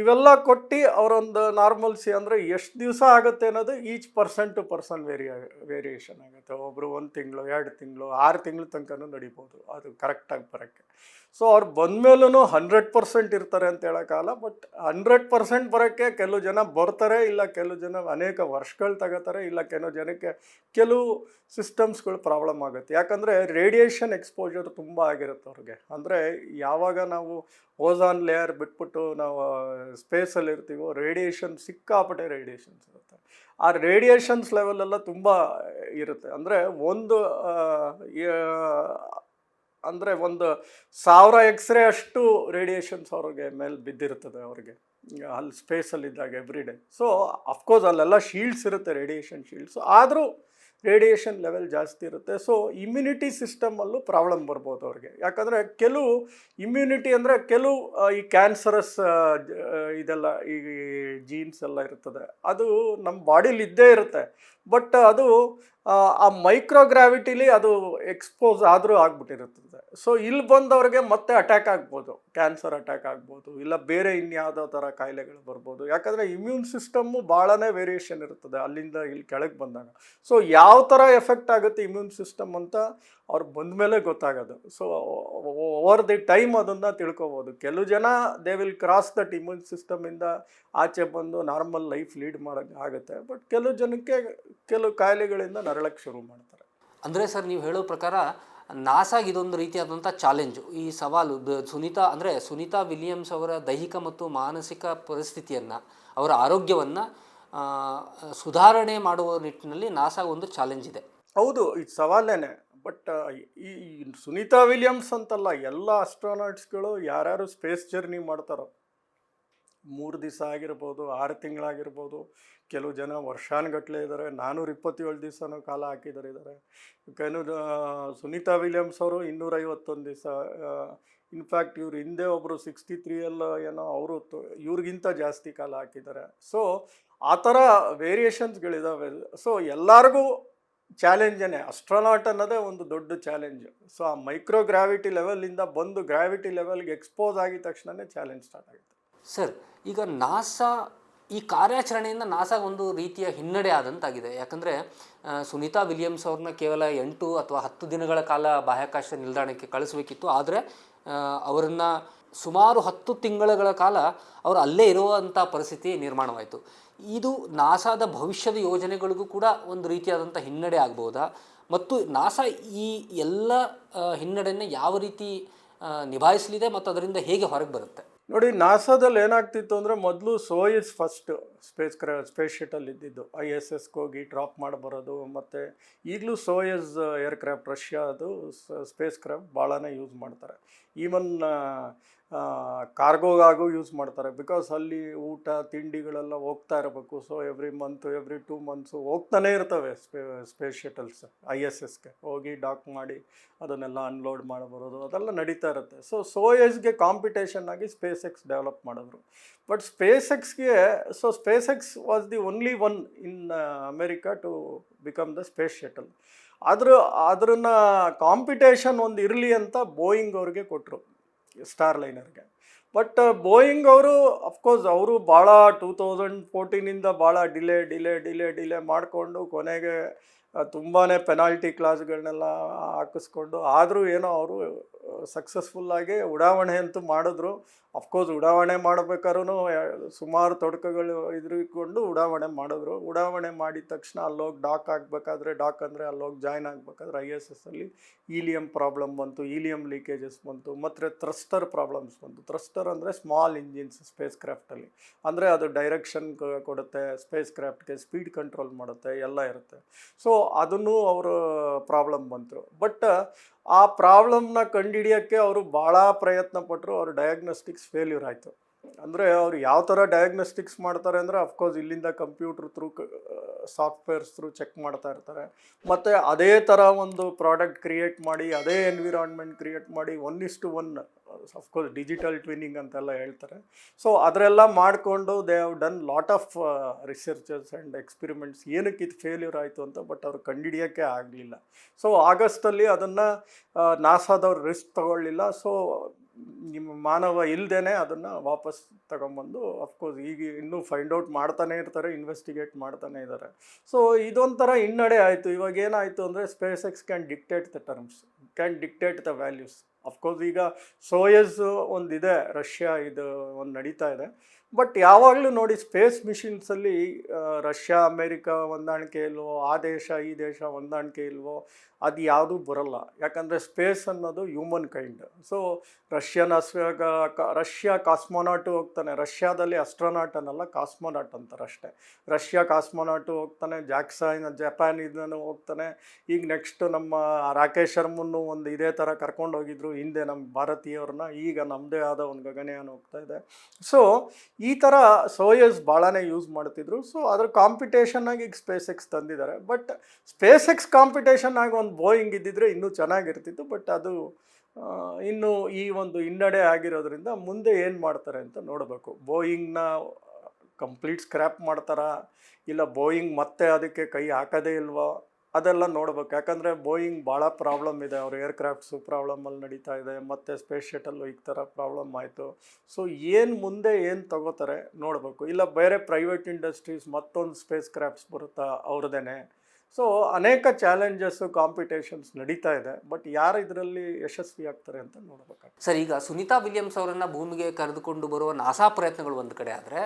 ಇವೆಲ್ಲ ಕೊಟ್ಟು ಅವರೊಂದು ನಾರ್ಮಲ್ಸಿ ಅಂದರೆ ಎಷ್ಟು ದಿವಸ ಆಗುತ್ತೆ ಅನ್ನೋದು ಈಚ್ ಪರ್ಸನ್ ಟು ಪರ್ಸನ್ ವೇರಿಯ ವೇರಿಯೇಷನ್ ಆಗುತ್ತೆ. ಒಬ್ಬರು ಒಂದು ತಿಂಗಳು, ಎರಡು ತಿಂಗಳು, ಆರು ತಿಂಗಳು ತನಕನೂ ನಡಿಬೋದು. ಅದು ಕರೆಕ್ಟಾಗಿ ಬರೋಕ್ಕೆ. ಸೊ ಅವ್ರು ಬಂದಮೇಲೂ ಹಂಡ್ರೆಡ್ ಪರ್ಸೆಂಟ್ ಇರ್ತಾರೆ ಅಂತ ಹೇಳೋಕ್ಕಾಗಲ್ಲ ಬಟ್ ಹಂಡ್ರೆಡ್ ಪರ್ಸೆಂಟ್ ಬರೋಕ್ಕೆ ಕೆಲವು ಜನ ಬರ್ತಾರೆ, ಇಲ್ಲ ಕೆಲವು ಜನ ಅನೇಕ ವರ್ಷಗಳು ತಗೋತಾರೆ, ಇಲ್ಲ ಕೆಲವು ಜನಕ್ಕೆ ಕೆಲವು ಸಿಸ್ಟಮ್ಸ್ಗಳು ಪ್ರಾಬ್ಲಮ್ ಆಗುತ್ತೆ. ಯಾಕಂದರೆ ರೇಡಿಯೇಷನ್ ಎಕ್ಸ್ಪೋಜರ್ ತುಂಬ ಆಗಿರುತ್ತೆ ಅವ್ರಿಗೆ. ಅಂದರೆ ಯಾವಾಗ ನಾವು ಓಝಾನ್ ಲೇಯರ್ ಬಿಟ್ಬಿಟ್ಟು ನಾವು ಸ್ಪೇಸಲ್ಲಿ ಇರ್ತೀವೋ ರೇಡಿಯೇಷನ್ ಸಿಕ್ಕಾಪಟ್ಟೆ ರೇಡಿಯೇಷನ್ಸ್ ಇರುತ್ತೆ. ಆ ರೇಡಿಯೇಷನ್ಸ್ ಲೆವೆಲೆಲ್ಲ ತುಂಬ ಇರುತ್ತೆ. ಅಂದರೆ ಒಂದು ಅಂದರೆ ಒಂದು ಸಾವಿರ ಎಕ್ಸ್ರೇ ಅಷ್ಟು ರೇಡಿಯೇಷನ್ಸ್ ಅವ್ರಿಗೆ ಮೇಲೆ ಬಿದ್ದಿರ್ತದೆ ಅವ್ರಿಗೆ. ಅಲ್ಲಿ ಸ್ಪೇಸಲ್ಲಿದ್ದಾಗ every day so of course ಅಲ್ಲೆಲ್ಲ ಶೀಲ್ಡ್ಸ್ ಇರುತ್ತೆ ರೇಡಿಯೇಷನ್ ಶೀಲ್ಡ್ಸ್ ಆದರೂ ರೇಡಿಯೇಷನ್ ಲೆವೆಲ್ ಜಾಸ್ತಿ ಇರುತ್ತೆ. ಸೊ ಇಮ್ಯುನಿಟಿ ಸಿಸ್ಟಮಲ್ಲೂ ಪ್ರಾಬ್ಲಮ್ ಬರ್ಬೋದು ಅವ್ರಿಗೆ. ಯಾಕಂದರೆ ಕೆಲವು ಇಮ್ಯುನಿಟಿ ಅಂದರೆ ಕೆಲವು ಈ ಕ್ಯಾನ್ಸರಸ್ ಇದೆಲ್ಲ ಈ ಜೀನ್ಸ್ ಎಲ್ಲ ಇರ್ತದೆ. ಅದು ನಮ್ಮ ಬಾಡಿಲಿ ಇದ್ದೇ ಇರುತ್ತೆ. ಬಟ್ ಅದು ಆ, ಮೈಕ್ರೋಗ್ರಾವಿಟಿಲಿ ಅದು ಎಕ್ಸ್ಪೋಸ್ ಆದರೂ ಆಗ್ಬಿಟ್ಟಿರುತ್ತದೆ. ಸೊ ಇಲ್ಲಿ ಬಂದವ್ರಿಗೆ ಮತ್ತೆ ಅಟ್ಯಾಕ್ ಆಗ್ಬೋದು. ಕ್ಯಾನ್ಸರ್ ಅಟ್ಯಾಕ್ ಆಗ್ಬೋದು. ಇಲ್ಲ ಬೇರೆ ಇನ್ಯಾವುದೋ ಥರ ಕಾಯಿಲೆಗಳು ಬರ್ಬೋದು. ಯಾಕಂದರೆ ಇಮ್ಯೂನ್ ಸಿಸ್ಟಮ್ಮು ಭಾಳನೇ ವೇರಿಯೇಷನ್ ಇರ್ತದೆ ಅಲ್ಲಿಂದ ಇಲ್ಲಿ ಕೆಳಗೆ ಬಂದಾಗ. ಸೊ ಯಾವ ಥರ ಎಫೆಕ್ಟ್ ಆಗುತ್ತೆ ಇಮ್ಯೂನ್ ಸಿಸ್ಟಮ್ ಅಂತ ಅವ್ರು ಬಂದ ಮೇಲೆ ಗೊತ್ತಾಗೋದು. ಸೊ ಓವರ್ ದಿ ಟೈಮ್ ಅದನ್ನು ತಿಳ್ಕೊಬೋದು. ಕೆಲವು ಜನ they will cross that immune ಸಿಸ್ಟಮಿಂದ ಆಚೆ ಬಂದು ನಾರ್ಮಲ್ ಲೈಫ್ ಲೀಡ್ ಮಾಡೋಕ್ಕೆ ಆಗುತ್ತೆ. ಬಟ್ ಕೆಲವು ಜನಕ್ಕೆ ಕೆಲವು ಕಾಯಿಲೆಗಳಿಂದ ನರಳಕ್ಕೆ ಶುರು ಮಾಡ್ತಾರೆ. ಅಂದರೆ ಸರ್ ನೀವು ಹೇಳೋ ಪ್ರಕಾರ ನಾಸಾಗಿ ಇದೊಂದು ರೀತಿಯಾದಂಥ ಚಾಲೆಂಜು ಈ ಸವಾಲು ದ- ಸುನೀತಾ ಅಂದರೆ ಸುನೀತಾ ವಿಲಿಯಮ್ಸ್ ಅವರ ದೈಹಿಕ ಮತ್ತು ಮಾನಸಿಕ ಪರಿಸ್ಥಿತಿಯನ್ನು ಅವರ ಆರೋಗ್ಯವನ್ನು ಸುಧಾರಣೆ ಮಾಡುವ ನಿಟ್ಟಿನಲ್ಲಿ ನಾಸಾಗ ಒಂದು ಚಾಲೆಂಜ್ ಇದೆ. ಹೌದು ಇದು ಸವಾಲೇನೆ. ಬಟ್ ಈ ಸುನೀತಾ ವಿಲಿಯಮ್ಸ್ ಅಂತಲ್ಲ, ಎಲ್ಲ ಅಸ್ಟ್ರೋನಾಟ್ಸ್ಗಳು ಯಾರ್ಯಾರು ಸ್ಪೇಸ್ ಜರ್ನಿ ಮಾಡ್ತಾರೋ, ಮೂರು ದಿವಸ ಆಗಿರ್ಬೋದು, ಆರು ತಿಂಗಳಾಗಿರ್ಬೋದು, ಕೆಲವು ಜನ ವರ್ಷಾನುಗಟ್ಲೆ ಇದ್ದಾರೆ ನಾನ್ನೂರ ಇಪ್ಪತ್ತೇಳು ದಿವಸನೂ ಕಾಲ ಹಾಕಿದ್ದಾರೆ ಇದ್ದಾರೆ ಕೆಲವು ಸುನೀತಾ ವಿಲಿಯಮ್ಸ್ ಅವರು ಇನ್ನೂರೈವತ್ತೊಂದು ದಿವಸ ಇನ್ಫ್ಯಾಕ್ಟ್ ಇವ್ರು ಹಿಂದೆ ಒಬ್ಬರು ಸಿಕ್ಸ್ಟಿ ತ್ರೀಯಲ್ಲ ಏನೋ ಅವರು ಇವ್ರಿಗಿಂತ ಜಾಸ್ತಿ ಕಾಲ ಹಾಕಿದ್ದಾರೆ ಸೊ ಆ ಥರ ವೇರಿಯೇಷನ್ಸ್ಗಳಿದ್ದಾವೆ ಸೊ ಎಲ್ಲರಿಗೂ ಚಾಲೆಂಜನೇ ಅಸ್ಟ್ರೋನಾಟ್ ಅನ್ನೋದೇ ಒಂದು ದೊಡ್ಡ ಚಾಲೆಂಜ್. ಸೊ ಆ ಮೈಕ್ರೋ ಗ್ರಾವಿಟಿ ಲೆವೆಲಿಂದ ಬಂದು ಗ್ರಾವಿಟಿ ಲೆವೆಲ್ಗೆ ಎಕ್ಸ್ಪೋಸ್ ಆಗಿದ ತಕ್ಷಣನೇ ಚಾಲೆಂಜ್ ಸ್ಟಾರ್ಟ್ ಆಗುತ್ತೆ. ಸರ್, ಈಗ ನಾಸಾ, ಈ ಕಾರ್ಯಾಚರಣೆಯಿಂದ ನಾಸಾ ಒಂದು ರೀತಿಯ ಹಿನ್ನಡೆ ಆದಂತಾಗಿದೆ. ಯಾಕಂದರೆ ಸುನೀತಾ ವಿಲಿಯಮ್ಸ್ ಅವ್ರನ್ನ ಕೇವಲ ಎಂಟು ಅಥವಾ ಹತ್ತು ದಿನಗಳ ಕಾಲ ಬಾಹ್ಯಾಕಾಶ ನಿಲ್ದಾಣಕ್ಕೆ ಕಳಿಸಬೇಕಿತ್ತು. ಆದರೆ ಅವರನ್ನು ಸುಮಾರು ಹತ್ತು ತಿಂಗಳುಗಳ ಕಾಲ ಅವರು ಅಲ್ಲೇ ಇರುವಂಥ ಪರಿಸ್ಥಿತಿ ನಿರ್ಮಾಣವಾಯಿತು. ಇದು ನಾಸಾದ ಭವಿಷ್ಯದ ಯೋಜನೆಗಳಿಗೂ ಕೂಡ ಒಂದು ರೀತಿಯಾದಂಥ ಹಿನ್ನಡೆ ಆಗ್ಬೋದಾ? ಮತ್ತು ನಾಸಾ ಈ ಎಲ್ಲ ಹಿನ್ನಡೆಯನ್ನು ಯಾವ ರೀತಿ ನಿಭಾಯಿಸಲಿದೆ ಮತ್ತು ಅದರಿಂದ ಹೇಗೆ ಹೊರಗೆ ಬರುತ್ತೆ? ನೋಡಿ, ನಾಸಾದಲ್ಲಿ ಏನಾಗ್ತಿತ್ತು ಅಂದರೆ ಮೊದಲು ಸೋಯಿಸ್ ಫಸ್ಟ್ ಸ್ಪೇಸ್ ಕ್ರ ಸ್ಪೇಸ್ ಶಟಲ್ ಇದ್ದಿದ್ದು. ಐ ಎಸ್ ಎಸ್ಗೆ ಹೋಗಿ ಡ್ರಾಪ್ ಮಾಡಿ ಬರೋದು ಮತ್ತು ಈಗಲೂ ಸೋಯಸ್ ಏರ್ಕ್ರಾಫ್ಟ್ ರಷ್ಯಾದು ಸ್ಪೇಸ್ ಕ್ರಾಫ್ಟ್ ಭಾಳನೇ ಯೂಸ್ ಮಾಡ್ತಾರೆ. ಈವನ್ ಕಾರ್ಗೋಗಾಗೂ ಯೂಸ್ ಮಾಡ್ತಾರೆ. ಬಿಕಾಸ್ ಅಲ್ಲಿ ಊಟ, ತಿಂಡಿಗಳೆಲ್ಲ ಹೋಗ್ತಾ ಇರಬೇಕು. So every month every two months ಹೋಗ್ತಾನೆ ಇರ್ತವೆ ಸ್ಪೇ ಸ್ಪೇಸ್ ಶಟಲ್ಸ್ ಐ ಎಸ್ ಎಸ್ಗೆ ಹೋಗಿ ಡಾಕ್ ಮಾಡಿ ಅದನ್ನೆಲ್ಲ ಅನ್ಲೋಡ್ ಮಾಡಿ ಬರೋದು, ಅದೆಲ್ಲ ನಡೀತಾ ಇರುತ್ತೆ. ಸೊ ಸೋಯಸ್ಗೆ ಕಾಂಪಿಟೇಷನ್ ಆಗಿ ಸ್ಪೇಸ್ ಎಕ್ಸ್ ಡೆವಲಪ್ ಮಾಡಿದ್ರು. ಬಟ್ ಸ್ಪೇಸ್ ಎಕ್ಸ್ಗೆ so SpaceX was the only one in America to become the space shuttle ಆದರೂ ಅದ್ರನ್ನ ಕಾಂಪಿಟೇಷನ್ ಒಂದು ಇರಲಿ ಅಂತ ಬೋಯಿಂಗ್ ಅವ್ರಿಗೆ ಕೊಟ್ಟರು ಸ್ಟಾರ್ ಲೈನರ್ಗೆ. ಬಟ್ ಬೋಯಿಂಗ್ ಅವರು ಅಫ್ಕೋರ್ಸ್ ಅವರು ಭಾಳ ಟೂ ತೌಸಂಡ್ ಫೋರ್ಟೀನಿಂದ ಭಾಳ ಡಿಲೇ ಡಿಲೇ ಡಿಲೇ ಡಿಲೇ ಮಾಡಿಕೊಂಡು ಕೊನೆಗೆ ತುಂಬಾ ಪೆನಾಲ್ಟಿ ಕ್ಲಾಸ್ಗಳನ್ನೆಲ್ಲ ಹಾಕಿಸ್ಕೊಂಡು, ಆದರೂ ಏನೋ ಅವರು ಸಕ್ಸಸ್ಫುಲ್ಲಾಗಿ ಉಡಾವಣೆ ಅಂತೂ ಮಾಡಿದ್ರು. ಅಫ್ಕೋರ್ಸ್ ಉಡಾವಣೆ ಮಾಡಬೇಕಾದ್ರೂ ಸುಮಾರು ತೊಡಕುಗಳು ಇದ್ರಿಕೊಂಡು ಉಡಾವಣೆ ಮಾಡಿದ್ರು. ಉಡಾವಣೆ ಮಾಡಿದ ತಕ್ಷಣ ಅಲ್ಲೋಗಿ ಡಾಕ್ ಆಗಬೇಕಾದ್ರೆ ಡಾಕ್ ಅಂದರೆ ಅಲ್ಲೋಗಿ ಜಾಯ್ನ್ ಆಗಬೇಕಾದ್ರೆ ಐ ಎಸ್ ಎಸ್ಸಲ್ಲಿ ಈಲಿಯಂ ಪ್ರಾಬ್ಲಮ್ ಬಂತು ಈಲಿಯಂ ಲೀಕೇಜಸ್ ಬಂತು, ಮತ್ತು ಥ್ರಸ್ಟರ್ ಪ್ರಾಬ್ಲಮ್ಸ್ ಬಂತು. ಥ್ರಸ್ಟರ್ ಅಂದರೆ ಸ್ಮಾಲ್ ಇಂಜಿನ್ಸ್ ಸ್ಪೇಸ್ ಕ್ರಾಫ್ಟಲ್ಲಿ ಅಂದರೆ ಅದು ಡೈರೆಕ್ಷನ್ ಕೊಡುತ್ತೆ, ಸ್ಪೇಸ್ ಕ್ರಾಫ್ಟ್ಗೆ ಸ್ಪೀಡ್ ಕಂಟ್ರೋಲ್ ಮಾಡುತ್ತೆ, ಎಲ್ಲ ಇರುತ್ತೆ. ಸೊ, ಅದನ್ನು ಅವರು ಪ್ರಾಬ್ಲಮ್ ಬಂತು. ಬಟ್ ಆ ಪ್ರಾಬ್ಲಮ್ನ ಕಂಡುಹಿಡಿಯೋಕ್ಕೆ ಅವರು ಭಾಳ ಪ್ರಯತ್ನ ಪಟ್ಟರು ಅವ್ರ ಡಯಾಗ್ನೋಸ್ಟಿಕ್ಸ್ ಫೇಲ್ಯೂರ್ ಆಯಿತು. ಅಂದರೆ ಅವ್ರು ಯಾವ ಥರ ಡಯಾಗ್ನೋಸ್ಟಿಕ್ಸ್ ಮಾಡ್ತಾರೆ ಅಂದರೆ ಅಫ್ಕೋರ್ಸ್ ಇಲ್ಲಿಂದ computer through softwares through check ಮಾಡ್ತಾ ಇರ್ತಾರೆ. ಮತ್ತು ಅದೇ ಥರ ಒಂದು ಪ್ರಾಡಕ್ಟ್ ಕ್ರಿಯೇಟ್ ಮಾಡಿ, ಅದೇ ಎನ್ವಿರಾನ್ಮೆಂಟ್ ಕ್ರಿಯೇಟ್ ಮಾಡಿ one is to one of course digital twinning ಅಂತೆಲ್ಲ ಹೇಳ್ತಾರೆ. ಸೊ ಅದರೆಲ್ಲ ಮಾಡಿಕೊಂಡು they have done lot of researches and experiments ಏನಕ್ಕೆ ಇದು ಫೇಲ್ಯೂರ್ ಆಯಿತು ಅಂತ ಬಟ್ ಅವ್ರು ಕಂಡಿಡಿಯೋಕ್ಕೆ ಆಗಲಿಲ್ಲ. ಸೊ ಆಗಸ್ಟಲ್ಲಿ ಅದನ್ನು ನಾಸಾದವ್ರು ರಿಸ್ಕ್ ತಗೊಳ್ಳಿಲ್ಲ. ಸೊ ನಿಮ್ಮ ಮಾನವ ಇಲ್ಲದೇ ಅದನ್ನು ವಾಪಸ್ ತಗೊಂಬಂದು ಅಫ್ಕೋರ್ಸ್ ಈಗ ಇನ್ನೂ ಫೈಂಡ್ ಔಟ್ ಮಾಡ್ತಾನೆ ಇರ್ತಾರೆ ಇನ್ವೆಸ್ಟಿಗೇಟ್ ಮಾಡ್ತಾನೆ ಇದ್ದಾರೆ. ಸೊ ಇದೊಂಥರ ಹಿನ್ನಡೆ ಆಯಿತು. ಇವಾಗ ಏನಾಯಿತು ಅಂದರೆ SpaceX can dictate the terms can dictate the values of course ಈಗ ಸೋಯಸ್ ಒಂದಿದೆ ರಷ್ಯಾ ಇದು ಒಂದು ನಡೀತಾ ಇದೆ. ಬಟ್ ಯಾವಾಗಲೂ ನೋಡಿ ಸ್ಪೇಸ್ ಮಿಷಿನ್ಸಲ್ಲಿ ರಷ್ಯಾ ಅಮೇರಿಕಾ ಹೊಂದಾಣಿಕೆ ಇಲ್ವೋ, ಆ ದೇಶ, ಈ ದೇಶ ಹೊಂದಾಣಿಕೆ ಇಲ್ವೋ, ಅದು ಯಾವುದೂ ಬರಲ್ಲ. ಯಾಕಂದರೆ ಸ್ಪೇಸ್ ಅನ್ನೋದು humankind so Russian Russia cosmonaut ಹೋಗ್ತಾನೆ. ರಷ್ಯಾದಲ್ಲಿ ಅಸ್ಟ್ರೋನಾಟ್ ಅನ್ನಲ್ಲ ಕಾಸ್ಮೋನಾಟ್ ಅಂತಾರೆ ಅಷ್ಟೇ. ರಷ್ಯಾ ಕಾಸ್ಮೋನಾಟು ಹೋಗ್ತಾನೆ ಜಾಕ್ಸೈನ್ ಜಪಾನ್ ಇದನ್ನು ಹೋಗ್ತಾನೆ. ಈಗ ನೆಕ್ಸ್ಟ್ ನಮ್ಮ ರಾಕೇಶ್ ಶರ್ಮನ್ನು ಒಂದು ಇದೇ ಥರ ಕರ್ಕೊಂಡು ಹೋಗಿದ್ರು ಹಿಂದೆ ನಮ್ಮ ಭಾರತೀಯವ್ರನ್ನ. ಈಗ ನಮ್ಮದೇ ಆದ ಒಂದು ಗಗನಯಾನ ಹೋಗ್ತಾ ಇದೆ. ಸೊ ಈ ಥರ ಸೋಯಸ್ ಭಾಳನೇ ಯೂಸ್ ಮಾಡ್ತಿದ್ರು. ಸೊ ಅದ್ರ ಕಾಂಪಿಟೇಷನ್ ಆಗಿ ಈಗ ಸ್ಪೇಸ್ ಎಕ್ಸ್ ತಂದಿದ್ದಾರೆ. ಬಟ್ ಸ್ಪೇಸ್ ಎಕ್ಸ್ ಕಾಂಪಿಟೇಷನ್ ಆಗಿ ಒಂದು ಬೋಯಿಂಗ್ ಇದ್ದಿದ್ರೆ ಇನ್ನೂ ಚೆನ್ನಾಗಿರ್ತಿತ್ತು. ಬಟ್ ಅದು ಇನ್ನು ಈ ಒಂದು ಹಿನ್ನಡೆ ಆಗಿರೋದ್ರಿಂದ ಮುಂದೆ ಏನು ಮಾಡ್ತಾರೆ ಅಂತ ನೋಡಬೇಕು. ಬೋಯಿಂಗ್ನ ಕಂಪ್ಲೀಟ್ ಸ್ಕ್ರ್ಯಾಪ್ ಮಾಡ್ತಾರಾ? ಇಲ್ಲ ಬೋಯಿಂಗ್ ಮತ್ತೆ ಅದಕ್ಕೆ ಕೈ ಹಾಕೋದೇ ಇಲ್ವೋ? ಅದೆಲ್ಲ ನೋಡ್ಬೇಕು. ಯಾಕಂದರೆ ಬೋಯಿಂಗ್ ಭಾಳ ಪ್ರಾಬ್ಲಮ್ ಇದೆ. ಅವ್ರ ಏರ್ಕ್ರಾಫ್ಟ್ಸು ಪ್ರಾಬ್ಲಮಲ್ಲಿ ನಡೀತಾ ಇದೆ. ಮತ್ತು ಸ್ಪೇಸ್ ಶಟಲ್ಲು ಈ ಥರ ಪ್ರಾಬ್ಲಮ್ ಆಯಿತು. ಸೊ ಏನು ಮುಂದೆ ಏನು ತಗೋತಾರೆ ನೋಡಬೇಕು. ಇಲ್ಲ ಬೇರೆ ಪ್ರೈವೇಟ್ ಇಂಡಸ್ಟ್ರೀಸ್ ಮತ್ತೊಂದು ಸ್ಪೇಸ್ ಕ್ರಾಫ್ಟ್ಸ್ ಬರುತ್ತಾ ಅವ್ರದ್ದೇನೆ ಸೊ ಅನೇಕ ಚಾಲೆಂಜಸ್ಸು ಕಾಂಪಿಟೇಷನ್ಸ್ ನಡೀತಾ ಇದೆ. ಬಟ್ ಯಾರು ಇದರಲ್ಲಿ ಯಶಸ್ವಿ ಆಗ್ತಾರೆ ಅಂತ ನೋಡ್ಬೇಕಾಗ್ತದೆ. ಸರ್, ಈಗ ಸುನೀತಾ ವಿಲಿಯಮ್ಸ್ ಅವರನ್ನ ಭೂಮಿಗೆ ಕರೆದುಕೊಂಡು ಬರುವ ನಾಸಾ ಪ್ರಯತ್ನಗಳು ಒಂದು ಕಡೆ ಆದರೆ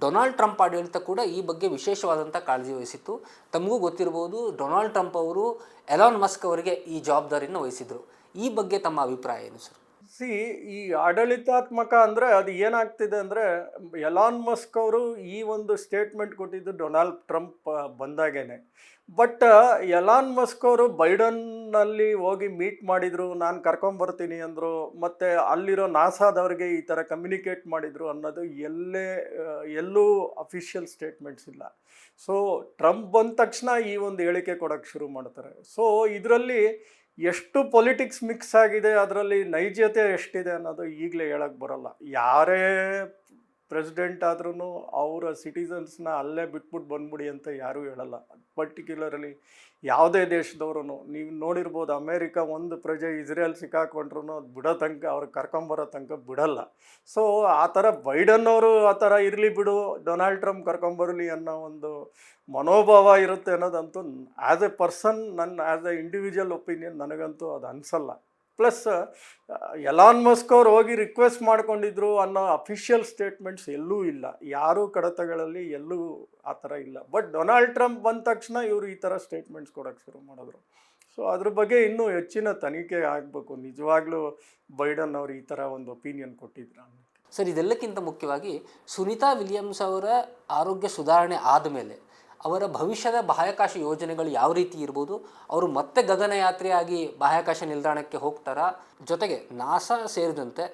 ಡೊನಾಲ್ಡ್ ಟ್ರಂಪ್ ಆಡಳಿತ ಕೂಡ ಈ ಬಗ್ಗೆ ವಿಶೇಷವಾದಂಥ ಕಾಳಜಿ ವಹಿಸಿತ್ತು. ತಮಗೂ ಗೊತ್ತಿರಬಹುದು, ಡೊನಾಲ್ಡ್ ಟ್ರಂಪ್ ಅವರು ಎಲಾನ್ ಮಸ್ಕ್ ಅವರಿಗೆ ಈ ಜವಾಬ್ದಾರಿಯನ್ನು ವಹಿಸಿದರು. ಈ ಬಗ್ಗೆ ತಮ್ಮ ಅಭಿಪ್ರಾಯ ಏನು, ಸರ್? ಸಿ, ಈ ಆಡಳಿತಾತ್ಮಕ ಅಂದರೆ ಅದು ಏನಾಗ್ತಿದೆ ಅಂದರೆ ಎಲಾನ್ ಮಸ್ಕ್ ಅವರು ಈ ಒಂದು ಸ್ಟೇಟ್ಮೆಂಟ್ ಕೊಟ್ಟಿದ್ದು ಡೊನಾಲ್ಡ್ ಟ್ರಂಪ್ ಬಂದಾಗೇನೆ. ಬಟ್ ಎಲಾನ್ ಮಸ್ಕ್ ಅವರು ಬೈಡನ್ನಲ್ಲಿ ಹೋಗಿ ಮೀಟ್ ಮಾಡಿದರು, ನಾನು ಕರ್ಕೊಂಬರ್ತೀನಿ ಅಂದರು, ಮತ್ತು ಅಲ್ಲಿರೋ ನಾಸಾದವ್ರಿಗೆ ಈ ಥರ ಕಮ್ಯುನಿಕೇಟ್ ಮಾಡಿದರು ಅನ್ನೋದು ಎಲ್ಲೇ ಎಲ್ಲೂ ಅಫಿಷಿಯಲ್ ಸ್ಟೇಟ್ಮೆಂಟ್ಸ್ ಇಲ್ಲ. ಸೊ ಟ್ರಂಪ್ ಬಂದ ತಕ್ಷಣ ಈ ಒಂದು ಹೇಳಿಕೆ ಕೊಡೋಕ್ಕೆ ಶುರು ಮಾಡ್ತಾರೆ. ಸೊ ಇದರಲ್ಲಿ ಎಷ್ಟು ಪೊಲಿಟಿಕ್ಸ್ ಮಿಕ್ಸ್ ಆಗಿದೆ ಅದರಲ್ಲಿ ನೈಜತೆ ಎಷ್ಟಿದೆ ಅನ್ನೋದು ಈಗಲೇ ಹೇಳಕ್ಕೆ ಬರಲ್ಲ. ಯಾರೇ ಪ್ರೆಸಿಡೆಂಟ್ ಆದ್ರೂ ಅವರ ಸಿಟಿಸನ್ಸ್ನ ಅಲ್ಲೇ ಬಿಟ್ಬಿಟ್ಟು ಬಂದ್ಬಿಡಿ ಅಂತ ಯಾರೂ ಹೇಳಲ್ಲ. ಪರ್ಟಿಕ್ಯುಲರ್ಲಿ ಯಾವುದೇ ದೇಶದವ್ರು ನೀವು ನೋಡಿರ್ಬೋದು ಅಮೇರಿಕ ಒಂದು ಪ್ರಜೆ ಇಸ್ರೇಲ್ ಸಿಕ್ಕಾಕೊಂಡ್ರು ಅದು ಬಿಡೋ ತನಕ, ಅವ್ರು ಕರ್ಕೊಂಬರೋ ತನಕ ಬಿಡಲ್ಲ. ಸೊ, ಆ ಥರ ಬೈಡನ್ ಅವರು ಆ ಥರ ಇರಲಿ ಬಿಡು, ಡೊನಾಲ್ಡ್ ಟ್ರಂಪ್ ಕರ್ಕೊಂಬರಲಿ ಅನ್ನೋ ಒಂದು ಮನೋಭಾವ ಇರುತ್ತೆ ಅನ್ನೋದಂತೂ ಆ್ಯಸ್ ಎ ಪರ್ಸನ್ ನನ್ನ ಆ್ಯಸ್ ಎ ಇಂಡಿವಿಜುವಲ್ ಒಪಿನಿಯನ್ ನನಗಂತೂ ಅದು ಅನಿಸಲ್ಲ. ಪ್ಲಸ್ ಎಲಾನ್ ಮಸ್ಕ್ ಅವ್ರು ಹೋಗಿ ರಿಕ್ವೆಸ್ಟ್ ಮಾಡ್ಕೊಂಡಿದ್ರು ಅನ್ನೋ ಅಫಿಷಿಯಲ್ ಸ್ಟೇಟ್ಮೆಂಟ್ಸ್ ಎಲ್ಲೂ ಇಲ್ಲ. ಯಾರೂ ಕಡತಗಳಲ್ಲಿ ಎಲ್ಲೂ ಆ ಥರ ಇಲ್ಲ. ಬಟ್ ಡೊನಾಲ್ಡ್ ಟ್ರಂಪ್ ಬಂದ ತಕ್ಷಣ ಇವರು ಈ ಥರ ಸ್ಟೇಟ್ಮೆಂಟ್ಸ್ ಕೊಡೋಕ್ಕೆ ಶುರು ಮಾಡಿದ್ರು. ಸೊ ಅದ್ರ ಬಗ್ಗೆ ಇನ್ನೂ ಹೆಚ್ಚಿನ ತನಿಖೆ ಆಗಬೇಕು. ನಿಜವಾಗ್ಲೂ ಬೈಡನ್ ಅವರು ಈ ಥರ ಒಂದು ಒಪಿನಿಯನ್ ಕೊಟ್ಟಿದ್ರ ಸರ್, ಇದೆಲ್ಲಕ್ಕಿಂತ ಮುಖ್ಯವಾಗಿ ಸುನೀತಾ ವಿಲಿಯಮ್ಸ್ ಅವರ ಆರೋಗ್ಯ ಸುಧಾರಣೆ ಆದಮೇಲೆ ಅವರ ಭವಿಷ್ಯದ ಬಾಹ್ಯಾಕಾಶ ಯೋಜನೆಗಳು ಯಾವ ರೀತಿ ಇರ್ಬೋದು, ಅವರು ಮತ್ತೆ ಗಗನಯಾತ್ರೆಯಾಗಿ ಬಾಹ್ಯಾಕಾಶ ನಿಲ್ದಾಣಕ್ಕೆ ಹೋಗ್ತಾರಾ, ಜೊತೆಗೆ ನಾಸಾ ಸೇರಿದಂತೆ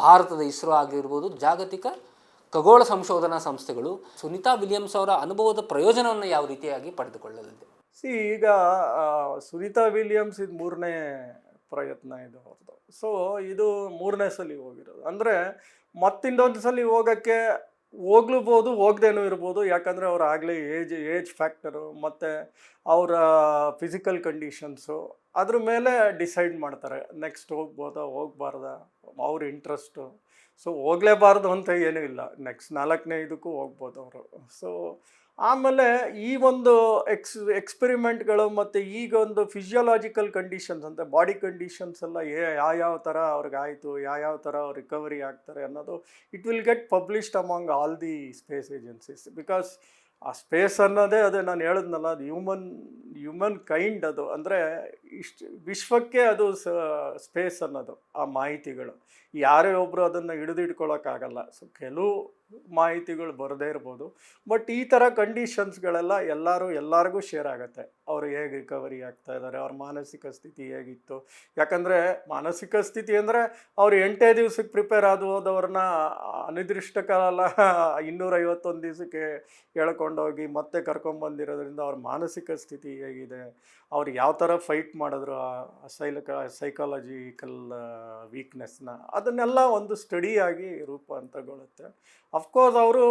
ಭಾರತದ ಇಸ್ರೋ ಆಗಿರ್ಬೋದು, ಜಾಗತಿಕ ಖಗೋಳ ಸಂಶೋಧನಾ ಸಂಸ್ಥೆಗಳು ಸುನಿತಾ ವಿಲಿಯಮ್ಸ್ ಅವರ ಅನುಭವದ ಪ್ರಯೋಜನವನ್ನು ಯಾವ ರೀತಿಯಾಗಿ ಪಡೆದುಕೊಳ್ಳಲಿದೆ? ಸಿ, ಈಗ ಸುನಿತಾ ವಿಲಿಯಮ್ಸ್ ಇದು ಮೂರನೇ ಪ್ರಯತ್ನ ಇದು ಅವ್ರದ್ದು ಸೊ ಇದು ಮೂರನೇ ಸಲ ಹೋಗಿರೋದು. ಅಂದರೆ ಮತ್ತಿಂದೊಂದು ಸಲ ಹೋಗೋಕ್ಕೆ ಹೋಗ್ಲೂಬೋದು, ಹೋಗ್ದೇನೂ ಇರ್ಬೋದು. ಯಾಕಂದರೆ ಅವ್ರು ಆಗಲೇ ಏಜ್ ಏಜ್ ಫ್ಯಾಕ್ಟರು ಮತ್ತು ಅವರ ಫಿಸಿಕಲ್ ಕಂಡೀಷನ್ಸು ಅದ್ರ ಮೇಲೆ ಡಿಸೈಡ್ ಮಾಡ್ತಾರೆ. ನೆಕ್ಸ್ಟ್ ಹೋಗ್ಬೋದಾ, ಹೋಗ್ಬಾರ್ದಾ, ಅವ್ರ ಇಂಟ್ರೆಸ್ಟು. ಸೊ, ಹೋಗ್ಲೇಬಾರ್ದು ಅಂತ ಏನೂ ಇಲ್ಲ. ನೆಕ್ಸ್ಟ್ ನಾಲ್ಕನೇ ಇದಕ್ಕೂ ಹೋಗ್ಬೋದು ಅವರು. ಸೊ ಆಮೇಲೆ ಈ ಒಂದು ಎಕ್ಸ್, ಎಕ್ಸ್ಪೆರಿಮೆಂಟ್ಗಳು ಮತ್ತು ಈಗ ಒಂದು ಫಿಸಿಯೋಲಾಜಿಕಲ್ ಕಂಡೀಷನ್ಸ್ ಅಂತ ಬಾಡಿ ಕಂಡೀಷನ್ಸ್ ಎಲ್ಲ ಯಾವ್ಯಾವ ಥರ ಅವ್ರಿಗೆ ಆಯಿತು, ಯಾವ್ಯಾವ ಥರ ರಿಕವರಿ ಆಗ್ತಾರೆ ಅನ್ನೋದು it will get published among all the space agencies because ಆ ಸ್ಪೇಸ್ ಅನ್ನೋದೇ ಅದೇ ನಾನು ಹೇಳಿದ್ನಲ್ಲ, ಅದು ಹ್ಯೂಮನ್ ಹ್ಯೂಮನ್ ಕೈಂಡ್ ಅದು. ಅಂದರೆ ಇಷ್ಟು ವಿಶ್ವಕ್ಕೆ ಅದು ಸ್ಪೇಸ್ ಅನ್ನೋದು, ಆ ಮಾಹಿತಿಗಳು. ಯಾರೇ ಒಬ್ಬರು ಅದನ್ನು ಹಿಡಿದಿಟ್ಕೊಳ್ಳೋಕ್ಕಾಗಲ್ಲ ಸೊ ಕೆಲವು ಮಾಹಿತಿಗಳು ಬರದೇ ಇರ್ಬೋದು. ಬಟ್ ಈ ಥರ ಕಂಡೀಷನ್ಸ್ಗಳೆಲ್ಲ ಎಲ್ಲರೂ, ಎಲ್ಲರಿಗೂ ಶೇರ್ ಆಗುತ್ತೆ. ಅವರು ಹೇಗೆ ರಿಕವರಿ ಆಗ್ತಾ ಇದ್ದಾರೆ ಅವ್ರ ಮಾನಸಿಕ ಸ್ಥಿತಿ ಹೇಗಿತ್ತು. ಯಾಕಂದರೆ ಮಾನಸಿಕ ಸ್ಥಿತಿ ಅಂದರೆ ಅವ್ರು ಎಂಟೇ ದಿವ್ಸಕ್ಕೆ ಪ್ರಿಪೇರ್ ಆದ ಹೋದವ್ರನ್ನ ಅನಿರ್ದಿಷ್ಟ ಕಾಲ ಇನ್ನೂರೈವತ್ತೊಂದು ದಿವಸಕ್ಕೆ ಎಳ್ಕೊಂಡೋಗಿ ಮತ್ತೆ ಕರ್ಕೊಂಬಂದಿರೋದ್ರಿಂದ ಅವ್ರ ಮಾನಸಿಕ ಸ್ಥಿತಿ ಹೇಗಿದೆ. ಅವ್ರು ಯಾವ ಥರ ಫೈಟ್ ಮಾಡಿದ್ರು, ಆ ಸೈಲಕ ಸೈಕಾಲಜಿಕಲ್ ವೀಕ್ನೆಸ್ನ ಅದನ್ನೆಲ್ಲ ಒಂದು ಸ್ಟಡಿಯಾಗಿ ರೂಪಾಂತರಗೊಳ್ಳುತ್ತೆ. ಅಫ್ಕೋರ್ಸ್ ಅವರು